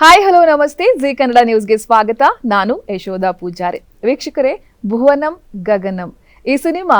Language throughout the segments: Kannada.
ಹಾಯ್ ಹಲೋ ನಮಸ್ತೆ. ಜಿ ಕನ್ನಡ ನ್ಯೂಸ್ಗೆ ಸ್ವಾಗತ. ನಾನು ಯಶೋಧ ಪೂಜಾರಿ. ವೀಕ್ಷಕರೇ, ಭುವನಂ ಗಗನಂ. ಈ ಸಿನಿಮಾ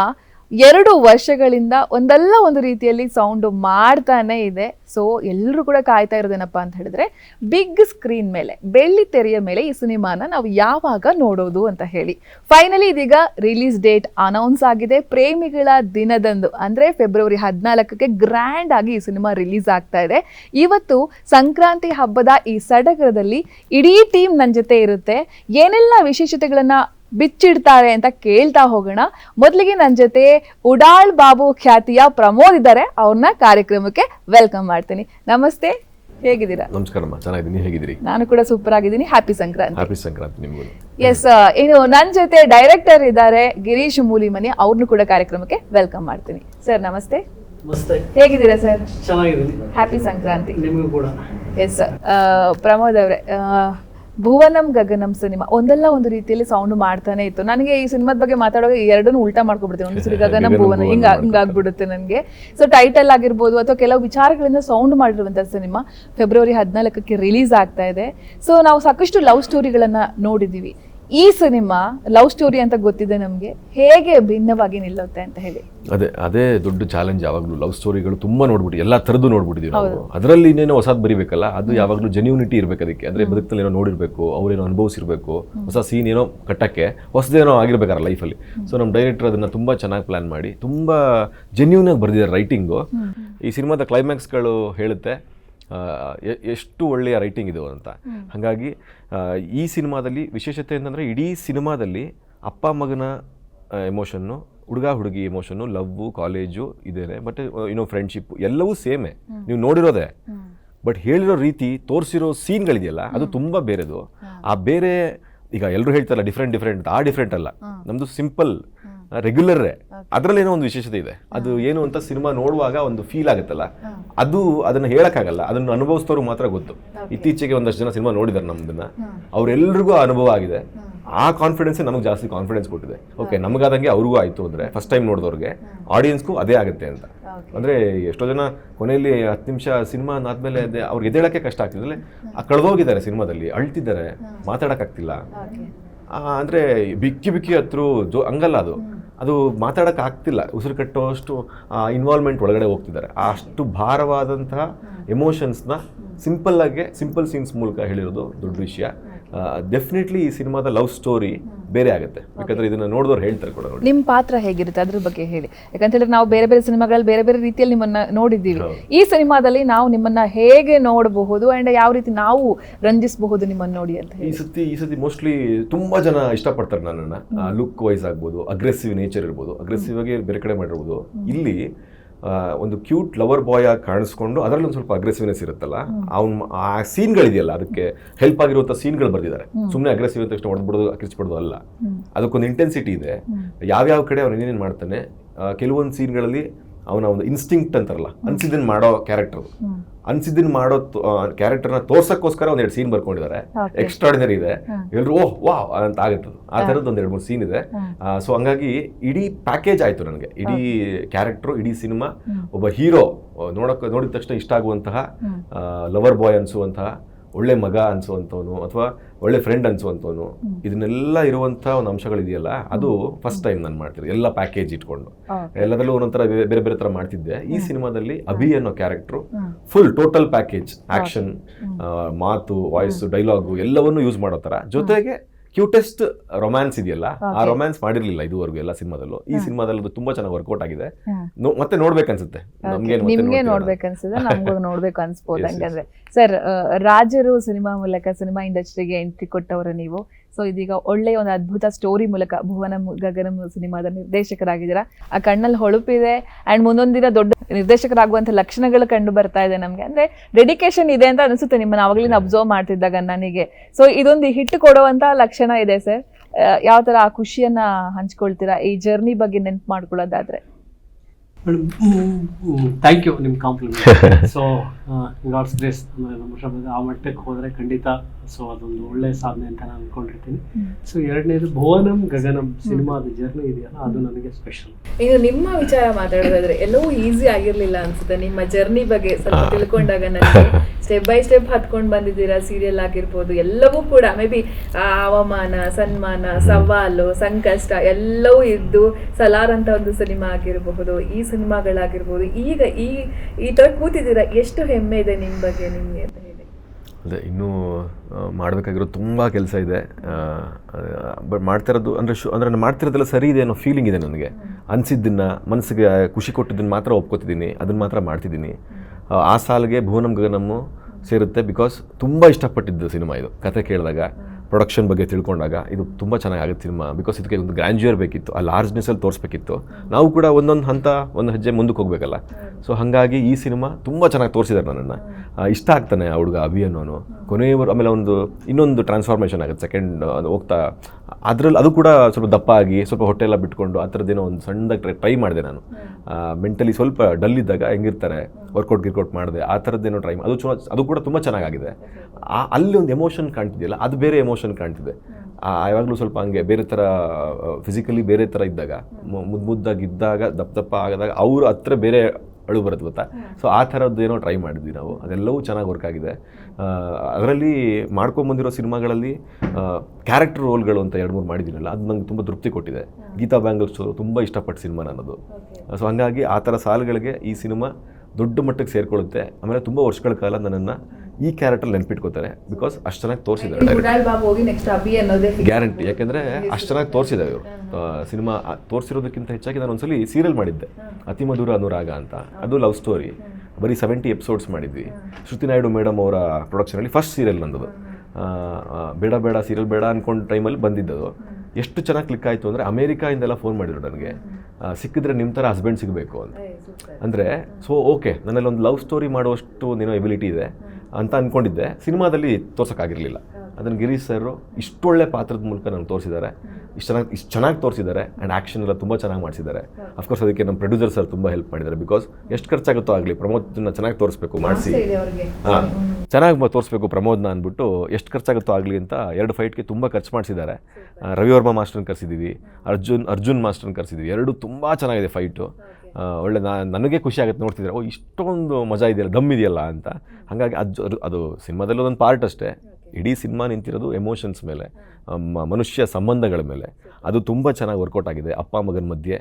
ಎರಡು ವರ್ಷಗಳಿಂದ ಒಂದಲ್ಲ ಒಂದು ರೀತಿಯಲ್ಲಿ ಸೌಂಡು ಮಾಡ್ತಾನೆ ಇದೆ. ಸೊ ಎಲ್ಲರೂ ಕೂಡ ಕಾಯ್ತಾ ಇರೋದೇನಪ್ಪ ಅಂತ ಹೇಳಿದ್ರೆ ಬಿಗ್ ಸ್ಕ್ರೀನ್ ಮೇಲೆ, ಬೆಳ್ಳಿ ತೆರೆಯ ಮೇಲೆ ಈ ಸಿನಿಮಾನ ನಾವು ಯಾವಾಗ ನೋಡೋದು ಅಂತ ಹೇಳಿ. ಫೈನಲಿ ಇದೀಗ ರಿಲೀಸ್ ಡೇಟ್ ಅನೌನ್ಸ್ ಆಗಿದೆ. ಪ್ರೇಮಿಗಳ ದಿನದಂದು, ಅಂದ್ರೆ ಫೆಬ್ರವರಿ ಹದಿನಾಲ್ಕಕ್ಕೆ ಗ್ರ್ಯಾಂಡ್ ಆಗಿ ಈ ಸಿನಿಮಾ ರಿಲೀಸ್ ಆಗ್ತಾ ಇದೆ. ಇವತ್ತು ಸಂಕ್ರಾಂತಿ ಹಬ್ಬದ ಈ ಸಡಗರದಲ್ಲಿ ಇಡೀ ಟೀಮ್ ನನ್ನ ಜೊತೆ ಇರುತ್ತೆ. ಏನೆಲ್ಲ ವಿಶೇಷತೆಗಳನ್ನ ಬಿಚ್ಚಿಡ್ತಾರೆ ಅಂತ ಕೇಳ್ತಾ ಹೋಗೋಣ. ಮೊದಲಿಗೆ ನನ್ನ ಜೊತೆ ಉಡಾಳ್ ಬಾಬು ಖ್ಯಾತಿಯ ಪ್ರಮೋದ್ ಇದ್ದಾರೆ. ಅವ್ರನ್ನ ಕಾರ್ಯಕ್ರಮಕ್ಕೆ ವೆಲ್ಕಮ್ ಮಾಡ್ತೀನಿ. ನಮಸ್ತೆ. ಹೇಗಿದ್ದೀರಾ? ನಮಸ್ಕಾರಮ್ಮ ಚೆನ್ನಾಗಿದ್ದೀನಿ. ಹೇಗಿದ್ದೀರಿ? ನಾನು ಕೂಡ ಸೂಪರ್ ಆಗಿದ್ದೀನಿ. ಹ್ಯಾಪಿ ಸಂಕ್ರಾಂತಿ ಹ್ಯಾಪಿ ಸಂಕ್ರಾಂತಿ ನಿಮಗೂ. ಎಸ್ ಇನ್ನು ನನ್ನ ಜೊತೆ ಡೈರೆಕ್ಟರ್ ಇದ್ದಾರೆ ಗಿರೀಶ್ ಮೂಲಿಮನಿ. ಅವ್ರನ್ನು ಕೂಡ ಕಾರ್ಯಕ್ರಮಕ್ಕೆ ವೆಲ್ಕಮ್ ಮಾಡ್ತೀನಿ. ಸರ್ ನಮಸ್ತೆ. ಮಸ್ತ್ ಹೇಗಿದ್ದೀರಾ ಸರ್ ಚೆನ್ನಾಗಿದ್ದೀನಿ. ಹ್ಯಾಪಿ ಸಂಕ್ರಾಂತಿ ನಿಮಗೂ ಕೂಡ. ಎಸ್ ಪ್ರಮೋದ್ ಅವರೇ ಭುವನಂ ಗಗನಂ ಸಿನಿಮಾ. ಒಂದಲ್ಲ ಒಂದು ರೀತಿಯಲ್ಲಿ ಸೌಂಡ್ ಮಾಡ್ತಾನೆ ಇತ್ತು. ನನಗೆ ಈ ಸಿನಿಮಾದ ಬಗ್ಗೆ ಮಾತಾಡೋ ಎರಡನ್ನೂ ಉಲ್ಟಾ ಮಾಡ್ಕೊಬಿಡ್ತೀನಿ ಒಂದು ಸರಿ ಗಗನಂ ಭುವನ ಹಿಂಗ ಹಿಂಗಾಗ್ಬಿಡುತ್ತೆ ನನಗೆ. ಸೊ ಟೈಟಲ್ ಆಗಿರ್ಬೋದು ಅಥವಾ ಕೆಲವು ವಿಚಾರಗಳಿಂದ ಸೌಂಡ್ ಮಾಡಿರುವಂತಹ ಸಿನಿಮಾ ಫೆಬ್ರವರಿ ಹದಿನಾಲ್ಕಕ್ಕೆ ರಿಲೀಸ್ ಆಗ್ತಾ ಇದೆ. ಸೊ ನಾವು ಸಾಕಷ್ಟು ಲವ್ ಸ್ಟೋರಿಗಳನ್ನ ನೋಡಿದ್ದೀವಿ. ಈ ಸಿನಿಮಾ ಲವ್ ಸ್ಟೋರಿ ಅಂತ ಗೊತ್ತಿದೆ ನಮಗೆ ಹೇಗೆ ಭಿನ್ನವಾಗಿ ನಿಲ್ಲುತ್ತೆ ಅಂತ ಹೇಳಿ. ಅದೇ ಅದೇ ದೊಡ್ಡ ಚಾಲೆಂಜ್ ಯಾವಾಗಲೂ ಲವ್ ಸ್ಟೋರಿಗಳು ತುಂಬಾ ನೋಡ್ಬಿಟ್ಟು ಎಲ್ಲ ಥರದ್ದು ನೋಡ್ಬಿಟ್ಟಿದ್ದೀವಿ ನಾವು. ಅದರಲ್ಲಿ ಇನ್ನೇನೋ ಹೊಸದು ಬರಿಬೇಕಲ್ಲ? ಅದು ಯಾವಾಗಲೂ ಜೆನ್ಯೂನಿಟಿ ಇರಬೇಕು ಅದಕ್ಕೆ ಅಂದ್ರೆ ಬದುಕಲ್ಲಿ ಏನೋ ನೋಡಿರಬೇಕು ಅವ್ರೇನೋ ಅನುಭವಿಸಿರ್ಬೇಕು ಹೊಸ ಸೀನ್ ಏನೋ ಕಟ್ಟಕ್ಕೆ ಹೊಸದೇನೋ ಆಗಿರ್ಬೇಕಾರ ಲೈಫಲ್ಲಿ ಸೊ ನಮ್ಮ ಡೈರೆಕ್ಟರ್ ಅದನ್ನ ತುಂಬಾ ಚೆನ್ನಾಗಿ ಪ್ಲಾನ್ ಮಾಡಿ ತುಂಬಾ ಜೆನ್ಯೂನ್ ಆಗಿ ಬರೆದಿದ್ದಾರೆ ರೈಟಿಂಗು ಈ ಸಿನಿಮಾದ ಕ್ಲೈಮ್ಯಾಕ್ಸ್ಗಳು ಹೇಳುತ್ತೆ ಎಷ್ಟು ಒಳ್ಳೆಯ ರೈಟಿಂಗ್ ಇದು ಅಂತ. ಹಾಗಾಗಿ ಈ ಸಿನಿಮಾದಲ್ಲಿ ವಿಶೇಷತೆ ಅಂತಂದರೆ ಇಡೀ ಸಿನಿಮಾದಲ್ಲಿ ಅಪ್ಪ ಮಗನ ಎಮೋಷನ್ನು ಹುಡುಗ ಹುಡುಗಿ ಎಮೋಷನ್ನು ಲವ್ವು ಕಾಲೇಜು ಇದೇನೆ. ಬಟ್ ಇನ್ನೋ ಫ್ರೆಂಡ್ಶಿಪ್ ಎಲ್ಲವೂ ಸೇಮೆ ನೀವು ನೋಡಿರೋದೇ. ಬಟ್ ಹೇಳಿರೋ ರೀತಿ ತೋರಿಸಿರೋ ಸೀನ್ಗಳಿದೆಯಲ್ಲ ಅದು ತುಂಬ ಬೇರೆದು. ಆ ಬೇರೆ ಈಗ ಎಲ್ಲರೂ ಹೇಳ್ತಾರಲ್ಲ ಡಿಫ್ರೆಂಟ್ ಡಿಫ್ರೆಂಟ್ ಆ ಡಿಫ್ರೆಂಟ್ ಅಲ್ಲ. ನಮ್ಮದು ಸಿಂಪಲ್ ರೆಗ್ಯುಲರೇ ಅದರಲ್ಲಿ ಏನೋ ಒಂದು ವಿಶೇಷತೆ ಇದೆ. ಅದು ಏನು ಅಂತ ಸಿನಿಮಾ ನೋಡುವಾಗ ಒಂದು ಫೀಲ್ ಆಗುತ್ತಲ್ಲ? ಅದು ಅದನ್ನ ಹೇಳಕ್ಕಾಗಲ್ಲ. ಅದನ್ನು ಅನುಭವಿಸ್ತವ್ರು ಮಾತ್ರ ಗೊತ್ತು. ಇತ್ತೀಚೆಗೆ ಒಂದಷ್ಟು ಜನ ಸಿನಿಮಾ ನೋಡಿದ್ದಾರೆ ನಮ್ದನ್ನ. ಅವ್ರೆಲ್ರಿಗೂ ಆ ಅನುಭವ ಆಗಿದೆ. ಆ ಕಾನ್ಫಿಡೆನ್ಸ್ ನಮಗೆ ಜಾಸ್ತಿ ಕಾನ್ಫಿಡೆನ್ಸ್ ಕೊಟ್ಟಿದೆ. ಓಕೆ ನಮಗಾದಂಗೆ ಅವ್ರಿಗೂ ಆಯ್ತು ಅಂದ್ರೆ ಫಸ್ಟ್ ಟೈಮ್ ನೋಡಿದವ್ರಿಗೆ ಆಡಿಯನ್ಸ್ಗೂ ಅದೇ ಆಗುತ್ತೆ ಅಂತ. ಅಂದ್ರೆ ಎಷ್ಟೋ ಜನ ಕೊನೆಯಲ್ಲಿ ಹತ್ತು ನಿಮಿಷ ಸಿನಿಮಾ ಆದ್ಮೇಲೆ ಅದೇ ಅವ್ರಿಗೆ ಎದ್ದೇಳಕ್ಕೆ ಕಷ್ಟ ಆಗ್ತಿದ್ರೆ ಕಳೆದೋಗಿದ್ದಾರೆ ಸಿನಿಮಾದಲ್ಲಿ ಅಳ್ತಿದ್ದಾರೆ ಮಾತಾಡೋಕ್ಕಾಗ್ತಿಲ್ಲ. ಅಂದ್ರೆ ಬಿಕ್ಕಿ ಬಿಕ್ಕಿ ಹತ್ರ ಜೋ ಹಂಗಲ್ಲ ಅದು. ಅದು ಮಾತಾಡೋಕೆ ಆಗ್ತಿಲ್ಲ. ಉಸಿರು ಕಟ್ಟುವಷ್ಟು ಇನ್ವಾಲ್ವ್ಮೆಂಟ್ ಒಳಗಡೆ ಹೋಗ್ತಿದ್ದಾರೆ. ಅಷ್ಟು ಭಾರವಾದಂತಹ ಎಮೋಷನ್ಸ್ನ ಸಿಂಪಲ್ಲಾಗೆ ಸಿಂಪಲ್ ಸೀನ್ಸ್ ಮೂಲಕ ಹೇಳಿರೋದು ದೊಡ್ಡ ವಿಷಯ. ಡೆಫಿನೆಟ್ಲಿ ಈ ಸಿನಿಮಾದ ಲವ್ ಸ್ಟೋರಿ ಬೇರೆ ಆಗುತ್ತೆ. ಯಾಕಂದ್ರೆ ಇದನ್ನ ನೋಡಿದವ್ರು ಹೇಳ್ತಾರೆ ಕೂಡ ನಿಮ್ಮ ನಿಮ್ ಪಾತ್ರ ಹೇಗಿರುತ್ತೆ ಅದ್ರ ಬಗ್ಗೆ ಹೇಳಿ. ಯಾಕಂತ ಹೇಳಿದ್ರೆ ನಾವು ಬೇರೆ ಬೇರೆ ಸಿನಿಮಾಗಳಲ್ಲಿ ಬೇರೆ ಬೇರೆ ರೀತಿಯಲ್ಲಿ ನಿಮ್ಮನ್ನ ನೋಡಿದ್ದೀವಿ. ಈ ಸಿನಿಮಾದಲ್ಲಿ ನಾವು ನಿಮ್ಮನ್ನ ಹೇಗೆ ನೋಡಬಹುದು ಅಂಡ್ ಯಾವ ರೀತಿ ನಾವು ರಂಜಿಸಬಹುದು ನಿಮ್ಮನ್ನ ನೋಡಿ ಅಂತ ಈ ಸತಿ ಈ ಸತಿ ಮೋಸ್ಟ್ಲಿ ತುಂಬಾ ಜನ ಇಷ್ಟಪಡ್ತಾರೆ ನನ್ನನ್ನ. ಲುಕ್ ವೈಸ್ ಆಗ್ಬೋದು ಅಗ್ರೆಸಿವ್ ನೇಚರ್ ಇರ್ಬೋದು. ಅಗ್ರೆಸಿವ್ ಆಗಿ ಬೇರೆ ಕಡೆ ಮಾಡಿರ್ಬೋದು. ಇಲ್ಲಿ ಒಂದು ಕ್ಯೂಟ್ ಲವರ್ ಬಾಯ್ ಆಗಿ ಕಾಣಿಸ್ಕೊಂಡು ಅದರಲ್ಲಿ ಒಂದು ಸ್ವಲ್ಪ ಅಗ್ರೆಸಿವ್ನೆಸ್ ಇರುತ್ತಲ್ಲ ಅವ್ನ ಆ ಸೀನ್ಗಳಿದೆಯಲ್ಲ ಅದಕ್ಕೆ ಹೆಲ್ಪ್ ಆಗಿರುವಂಥ ಸೀನ್ಗಳು ಬರ್ದಿದ್ದಾರೆ. ಸುಮ್ಮನೆ ಅಗ್ರೆಸಿವ್ ಅಂತ ತಕ್ಷಣ ಹೊಡೆದ್ಬಿಡೋದು ಕಿರ್ಚ್ಬಿಡೋದು ಅಲ್ಲ. ಅದಕ್ಕೊಂದು ಇಂಟೆನ್ಸಿಟಿ ಇದೆ. ಯಾವ್ಯಾವ ಕಡೆ ಅವ್ನು ಏನೇನು ಮಾಡ್ತಾನೆ ಕೆಲವೊಂದು ಸೀನ್ಗಳಲ್ಲಿ ಅವನ ಒಂದು ಇನ್ಸ್ಟಿಂಕ್ಟ್ ಅಂತಾರಲ್ಲ ಅನ್ಸಿದ್ದನ್ ಮಾಡೋ ಕ್ಯಾರೆಕ್ಟರ್ ಅನ್ಸಿದ್ದನ್ ಮಾಡೋ ಕ್ಯಾರೆಕ್ಟರ್ನ ತೋರ್ಸಕ್ಕೋಸ್ಕರ ಒಂದೆರಡು ಸೀನ್ ಬರ್ಕೊಂಡಿದ್ದಾರೆ. ಎಕ್ಸ್ಟ್ರಾಡಿನರಿ ಇದೆ. ಎಲ್ರು ಓಹ್ ವಾ ಅಂತ ಆಗುತ್ತೆ ಆ ಥರದ್ದು ಒಂದ್ ಎರಡು ಮೂರು ಸೀನ್ ಇದೆ. ಸೊ ಹಂಗಾಗಿ ಇಡೀ ಪ್ಯಾಕೇಜ್ ಆಯ್ತು ನನಗೆ. ಇಡೀ ಕ್ಯಾರೆಕ್ಟ್ರು ಇಡೀ ಸಿನಿಮಾ ಒಬ್ಬ ಹೀರೋ ನೋಡಕ್ ನೋಡಿದ ತಕ್ಷಣ ಇಷ್ಟ ಆಗುವಂತಹ ಲವರ್ ಬಾಯ್ ಅನ್ಸುವಂತಹ ಒಳ್ಳೆ ಮಗ ಅನ್ಸುವಂಥವನು ಅಥವಾ ಒಳ್ಳೆ ಫ್ರೆಂಡ್ ಅನ್ಸುವಂಥವನು ಇದನ್ನೆಲ್ಲ ಇರುವಂತಹ ಒಂದು ಅಂಶಗಳಿದೆಯಲ್ಲ ಅದು ಫಸ್ಟ್ ಟೈಮ್ ನಾನು ಮಾಡ್ತಿದ್ದೆ ಎಲ್ಲ ಪ್ಯಾಕೇಜ್ ಇಟ್ಕೊಂಡು. ಎಲ್ಲದರಲ್ಲೂ ಒಂದೊಂಥರ ಬೇರೆ ಬೇರೆ ಬೇರೆ ಥರ ಮಾಡ್ತಿದ್ದೆ. ಈ ಸಿನಿಮಾದಲ್ಲಿ ಅಭಿ ಅನ್ನೋ character full total package action ಮಾತು ವಾಯ್ಸ್ ಡೈಲಾಗು ಎಲ್ಲವನ್ನೂ ಯೂಸ್ ಮಾಡೋ ಥರ. ಜೊತೆಗೆ ಕ್ಯೂಟೆಸ್ಟ್ ರೊಮ್ಯಾನ್ಸ್ ಇದೆಯಲ್ಲ ಆ ರೊಮ್ಯಾನ್ಸ್ ಮಾಡಿರ್ಲಿಲ್ಲ ಇದುವರೆಗೂ ಎಲ್ಲ ಸಿನಿಮಾದಲ್ಲೂ. ಈ ಸಿನಿಮಾದಲ್ಲಿ ಅದು ತುಂಬಾ ಚೆನ್ನಾಗಿ ವರ್ಕೌಟ್ ಆಗಿದೆ. ಮತ್ತೆ ನೋಡ್ಬೇಕನ್ಸುತ್ತೆ. ಅನ್ಸುತ್ತೆ ನಿಮ್ಗೆ ನೋಡ್ಬೇಕನ್ಸಿದ್ರೆ ನಮಗೂ ನೋಡ್ಬೇಕು ಅನ್ಸ್ಬೋದು ಹಂಗಂದ್ರೆ. ಸರ್ ರಾಜರು ಸಿನಿಮಾ ಮೂಲಕ ಸಿನಿಮಾ ಇಂಡಸ್ಟ್ರಿಗೆ ಎಂಟ್ರಿ ಕೊಟ್ಟವರು ನೀವು. ಸೊ ಇದೀಗ ಒಳ್ಳೆಯ ಒಂದು ಅದ್ಭುತ ಸ್ಟೋರಿ ಮೂಲಕ ಭುವನ ಗಗನ ಸಿನಿಮಾದ ನಿರ್ದೇಶಕರಾಗಿದ್ದೀರಾ. ಆ ಕಣ್ಣಲ್ಲಿ ಹೊಳಪಿದೆ ಅಂಡ್ ಮುಂದೊಂದಿನ ದೊಡ್ಡ ನಿರ್ದೇಶಕರಾಗುವಂಥ ಲಕ್ಷಣಗಳು ಕಂಡು ಬರ್ತಾ ಇದೆ ನಮಗೆ. ಅಂದ್ರೆ ಡೆಡಿಕೇಶನ್ ಇದೆ ಅಂತ ಅನಿಸುತ್ತೆ ನಿಮ್ಮನ್ನು ಆವಾಗಲಿನ ಅಬ್ಸರ್ವ್ ಮಾಡ್ತಿದ್ದಾಗ ನನಗೆ. ಸೊ ಇದೊಂದು ಹಿಟ್ ಕೊಡುವಂಥ ಲಕ್ಷಣ ಇದೆ ಸರ್ ಯಾವ ಥರ ಆ ಖುಷಿಯನ್ನ ಹಂಚ್ಕೊಳ್ತೀರಾ? ಈ ಜರ್ನಿ ಬಗ್ಗೆ ನೆನ್ಪು ಮಾಡ್ಕೊಳ್ಳೋದಾದ್ರೆ. ಥ್ಯಾಂಕ್ ಯು ನಿಮ್ಮ ಕಾಂಪ್ಲಿಮೆಂಟ್ ಸೊ ಗಾಡ್ಸ್ ಗ್ರೇಸ್ ಅಂದರೆ ನಮ್ಮ ಶಬ್ದ ಆ ಮಟ್ಟಕ್ಕೆ ಹೋದರೆ ಖಂಡಿತ. ಸೊ ಅದೊಂದು ಒಳ್ಳೆಯ ಸಾಧನೆ ಅಂತ ನಾನು ಅನ್ಕೊಂಡಿರ್ತೀನಿ. ಸೊ ಎರಡನೇದು ಭುವನಂ ಗಗನಂ ಸಿನಿಮಾದ ಜರ್ನಿ ಇದೆಯಲ್ಲ ಅದು ನನಗೆ ಸ್ಪೆಷಲ್ ಇನ್ನು ನಿಮ್ಮ ವಿಚಾರ ಮಾತಾಡೋದಾದ್ರೆ ಎಲ್ಲವೂ ಈಸಿ ಆಗಿರ್ಲಿಲ್ಲ ಅನ್ಸುತ್ತೆ. ನಿಮ್ಮ ಜರ್ನಿ ಬಗ್ಗೆ ಸ್ವಲ್ಪ ತಿಳ್ಕೊಂಡಾಗ ನನಗೆ. ಸ್ಟೆಪ್ ಬೈ ಸ್ಟೆಪ್ ಹತ್ಕೊಂಡು ಬಂದಿದ್ದೀರಾ ಸೀರಿಯಲ್ ಆಗಿರ್ಬೋದು ಎಲ್ಲವೂ ಕೂಡ ಮೇ ಬಿ ಅವಮಾನ ಸನ್ಮಾನ ಸವಾಲು ಸಂಕಷ್ಟ ಎಲ್ಲವೂ ಇದ್ದು ಸಲಾರ್ ಅಂತ ಒಂದು ಸಿನಿಮಾ ಆಗಿರಬಹುದು ಈ ಸಿನಿಮಾಗಳಾಗಿರ್ಬೋದು. ಈಗ ಈ ಈ ತರ ಕೂತಿದ್ದೀರಾ ಎಷ್ಟು ಹೆಮ್ಮೆ ಇದೆ ನಿಮ್ಮ ಬಗ್ಗೆ ನಿಮಗೆ ಅಂತ ಹೇಳಿ. ಅದೇ ಇನ್ನೂ ಮಾಡಬೇಕಾಗಿರೋ ತುಂಬ ಕೆಲಸ ಇದೆ. ಬಟ್ ಮಾಡ್ತಿರೋದು ಅಂದರೆ ಶು ಅಂದರೆ ನಾನು ಮಾಡ್ತಿರೋದೆಲ್ಲ ಸರಿ ಇದೆ ಅನ್ನೋ ಫೀಲಿಂಗ್ ಇದೆ ನನಗೆ. ಅನಿಸಿದ್ದನ್ನು ಮನಸ್ಸಿಗೆ ಖುಷಿ ಕೊಟ್ಟಿದ್ದನ್ನು ಮಾತ್ರ ಒಪ್ಕೋತಿದ್ದೀನಿ. ಅದನ್ನು ಮಾತ್ರ ಮಾಡ್ತಿದ್ದೀನಿ. ಆ, ಸಾಲಿಗೆ ಭುವನಂ ಗಗನಮ್ಮು ಸೇರುತ್ತೆ ಬಿಕಾಸ್ ತುಂಬ ಇಷ್ಟಪಟ್ಟಿದ್ದು ಸಿನಿಮಾ ಇದು. ಕತೆ ಕೇಳಿದಾಗ ಪ್ರೊಡಕ್ಷನ್ ಬಗ್ಗೆ ತಿಳ್ಕೊಂಡಾಗ ಇದು ತುಂಬ ಚೆನ್ನಾಗಿ ಆಗುತ್ತೆ ಸಿನಿಮಾ. ಬಿಕಾಸ್ ಇದಕ್ಕೆ ಒಂದು ಗ್ರ್ಯಾಂಜುಯರ್ ಬೇಕಿತ್ತು. ಆ ಲಾರ್ಜ್ನೆಸ್ಸಲ್ಲಿ ತೋರಿಸ್ಬೇಕಿತ್ತು. ನಾವು ಕೂಡ ಒಂದೊಂದು ಹಂತ ಒಂದು ಹೆಜ್ಜೆ ಮುಂದಕ್ಕೆ ಹೋಗಬೇಕಲ್ಲ. ಸೊ ಹಾಗಾಗಿ ಈ ಸಿನಿಮಾ ತುಂಬ ಚೆನ್ನಾಗಿ ತೋರಿಸಿದ್ದಾರೆ ನನ್ನನ್ನು. ಇಷ್ಟ ಆಗ್ತಾನೆ ಆ ಹುಡುಗ ಅಭಿ ಅನ್ನೋನು. ಕೊನೆಯವರು ಆಮೇಲೆ ಒಂದು ಇನ್ನೊಂದು ಟ್ರಾನ್ಸ್ಫಾರ್ಮೇಷನ್ ಆಗುತ್ತೆ. ಸೆಕೆಂಡ್ ಅದು ಹೋಗ್ತಾ, ಅದರಲ್ಲಿ ಅದು ಕೂಡ ಸ್ವಲ್ಪ ದಪ್ಪ ಆಗಿ, ಸ್ವಲ್ಪ ಹೊಟ್ಟೆ ಎಲ್ಲ ಬಿಟ್ಕೊಂಡು ಆ ಥರದ್ದೇನೋ ಒಂದು ಸಣ್ಣದಾಗಿ ಟ್ರೈ ಮಾಡಿದೆ ನಾನು. ಮೆಂಟಲಿ ಸ್ವಲ್ಪ ಡಲ್ ಇದ್ದಾಗ ಹೆಂಗಿರ್ತಾರೆ ವರ್ಕೌಟ್ ಗಿರ್ಕೌಟ್ ಮಾಡಿದೆ, ಆ ಥರದ್ದೇನೋ ಟ್ರೈ ಅದು ಅದು ಕೂಡ ತುಂಬ ಚೆನ್ನಾಗಾಗಿದೆ. ಆ, ಅಲ್ಲಿ ಒಂದು ಎಮೋಷನ್ ಕಾಣ್ತಿದೆಯಲ್ಲ, ಅದು ಬೇರೆ ಎಮೋಷನ್ ಕಾಣ್ತಿದೆ. ಯಾವಾಗಲೂ ಸ್ವಲ್ಪ ಹಂಗೆ ಬೇರೆ ಥರ ಫಿಸಿಕಲಿ ಬೇರೆ ಥರ ಇದ್ದಾಗ ಮುದ್ದು ಮುದ್ದಾಗಿ ಇದ್ದಾಗ, ದಪ್ಪ ದಪ್ಪ ಆಗದಾಗ ಅವ್ರ ಹತ್ರ ಬೇರೆ ಅಳು ಬರುತ್ತೆ ಗೊತ್ತಾ? ಸೊ ಆ ಥರದ್ದು ಏನೋ ಟ್ರೈ ಮಾಡಿದ್ವಿ ನಾವು. ಅದೆಲ್ಲವೂ ಚೆನ್ನಾಗಿ ವರ್ಕ್ ಆಗಿದೆ. ಅದರಲ್ಲಿ ಮಾಡ್ಕೊಂಬಂದಿರೋ ಸಿನಿಮಾಗಳಲ್ಲಿ ಕ್ಯಾರೆಕ್ಟರ್ ರೋಲ್ಗಳು ಅಂತ ಎರಡು ಮೂರು ಮಾಡಿದ್ದೀನಲ್ಲ ಅದು ನಂಗೆ ತುಂಬ ತೃಪ್ತಿ ಕೊಟ್ಟಿದೆ. ಗೀತಾ ಬ್ಯಾಂಗಲ್ಸ್ ತುಂಬ ಇಷ್ಟಪಟ್ಟ ಸಿನಿಮಾ ನನ್ನದು. ಸೊ ಹಾಗಾಗಿ ಆ ಥರ ಸಾಲುಗಳಿಗೆ ಈ ಸಿನಿಮಾ ದೊಡ್ಡ ಮಟ್ಟಕ್ಕೆ ಸೇರಿಕೊಳ್ಳುತ್ತೆ. ಆಮೇಲೆ ತುಂಬ ವರ್ಷಗಳ ಕಾಲ ನನ್ನನ್ನು ಈ ಕ್ಯಾರೆಕ್ಟರ್ ನೆನ್ಪಿಟ್ಕೋತಾರೆ ಬಿಕಾಸ್ ಅಷ್ಟು ಚೆನ್ನಾಗಿ ತೋರಿಸಿದ್ದಾರೆ ಗ್ಯಾರಂಟಿ ಯಾಕೆಂದರೆ ಅಷ್ಟು ಚೆನ್ನಾಗಿ ತೋರಿಸಿದ್ದಾರೆ ಇವರು. ಸಿನಿಮಾ ತೋರಿಸಿರೋದಕ್ಕಿಂತ ಹೆಚ್ಚಾಗಿ ನಾನು ಒಂದ್ಸಲಿ ಸೀರಿಯಲ್ ಮಾಡಿದ್ದೆ. ಅತಿ ಮಧುರ ಅನುರಾಗ ಅಂತ. ಅದು ಲವ್ ಸ್ಟೋರಿ ಬರೀ ಸೆವೆಂಟಿ ಎಪಿಸೋಡ್ಸ್ ಮಾಡಿದ್ವಿ. ಶ್ರುತಿ ನಾಯ್ಡು ಮೇಡಮ್ ಅವರ ಪ್ರೊಡಕ್ಷನಲ್ಲಿ ಫಸ್ಟ್ ಸೀರಿಯಲ್ ನಂದದು. ಬೇಡ ಬೇಡ ಸೀರಿಯಲ್ ಬೇಡ ಅನ್ಕೊಂಡು ಟೈಮಲ್ಲಿ ಬಂದಿದ್ದದು. ಎಷ್ಟು ಚೆನ್ನಾಗಿ ಕ್ಲಿಕ್ ಆಯಿತು ಅಂದರೆ ಅಮೇರಿಕಾಯಿಂದೆಲ್ಲ ಫೋನ್ ಮಾಡಿದ್ರು ನನಗೆ. ಸಿಕ್ಕಿದ್ರೆ ನಿಮ್ಮ ಥರ ಹಸ್ಬೆಂಡ್ ಸಿಗಬೇಕು ಅಂತ. ಅಂದರೆ ಸೊ ಓಕೆ ನನ್ನಲ್ಲಿ ಒಂದು ಲವ್ ಸ್ಟೋರಿ ಮಾಡುವಷ್ಟು ಏನೋ ಎಬಿಲಿಟಿ ಇದೆ. ಅಂತ ಅಂದ್ಕೊಂಡಿದ್ದೆ ಸಿನಿಮಾದಲ್ಲಿ ತೋರ್ಸೋಕ್ಕಾಗಿರಲಿಲ್ಲ. ಅದನ್ನು ಗಿರೀಶ್ ಸರ್ ಇಷ್ಟೊಳ್ಳೆ ಪಾತ್ರದ ಮೂಲಕ ನನಗೆ ತೋರಿಸಿದ್ದಾರೆ. ಇಷ್ಟು ಚೆನ್ನಾಗಿ ಇಷ್ಟು ಚೆನ್ನಾಗಿ ತೋರಿಸಿದ್ದಾರೆ ಆ್ಯಂಡ್ ಆ್ಯಕ್ಷನ್ ಎಲ್ಲ ತುಂಬ ಚೆನ್ನಾಗಿ ಮಾಡಿಸಿದ್ದಾರೆ. ಅಫ್ಕೋರ್ಸ್ ಅದಕ್ಕೆ ನಮ್ಮ ಪ್ರೊಡ್ಯೂಸರ್ ಸರ್ ತುಂಬ ಹೆಲ್ಪ್ ಮಾಡಿದ್ದಾರೆ ಬಿಕಾಸ್ ಎಷ್ಟು ಖರ್ಚಾಗುತ್ತೋ ಆಗಲಿ ಪ್ರಮೋದ್ನ ಚೆನ್ನಾಗಿ ತೋರಿಸ್ಬೇಕು ಮಾಡಿಸಿ. ಹಾಂ. ಚೆನ್ನಾಗಿ ತೋರಿಸ್ಬೇಕು ಪ್ರಮೋದ್ನ ಅಂದ್ಬಿಟ್ಟು ಎಷ್ಟು ಖರ್ಚಾಗುತ್ತೋ ಆಗಲಿ ಅಂತ ಎರಡು ಫೈಟ್ಗೆ ತುಂಬ ಖರ್ಚು ಮಾಡಿಸಿದ್ದಾರೆ. ರವಿವರ್ಮ ಮಾಸ್ಟರ್ನ ಕರೆಸಿದ್ದೀವಿ ಅರ್ಜುನ್ ಅರ್ಜುನ್ ಮಾಸ್ಟರ್ನ ಕರೆಸಿದ್ದೀವಿ ಎರಡು ತುಂಬ ಚೆನ್ನಾಗಿದೆ ಫೈಟು ಒಳ್ಳೆ ನಾ ನನಗೆ ಖುಷಿ ಆಗುತ್ತೆ ನೋಡ್ತಿದ್ರೆ ಓ ಇಷ್ಟೊಂದು ಮಜಾ ಇದೆಯಲ್ಲ ದಮ್ ಇದೆಯಲ್ಲ ಅಂತ. ಹಾಗಾಗಿ ಅದು ಅದು- ಸಿನಿಮಾದಲ್ಲಿ ಒಂದೊಂದು ಪಾರ್ಟ್ ಅಷ್ಟೇ. ಇಡೀ ಸಿನಿಮಾ ನಿಂತಿರೋದು ಎಮೋಷನ್ಸ್ ಮೇಲೆ ಮನುಷ್ಯ ಸಂಬಂಧಗಳ ಮೇಲೆ. ಅದು ತುಂಬ ಚೆನ್ನಾಗಿ ವರ್ಕೌಟ್ ಆಗಿದೆ. ಅಪ್ಪ ಮಗನ ಮಧ್ಯೆ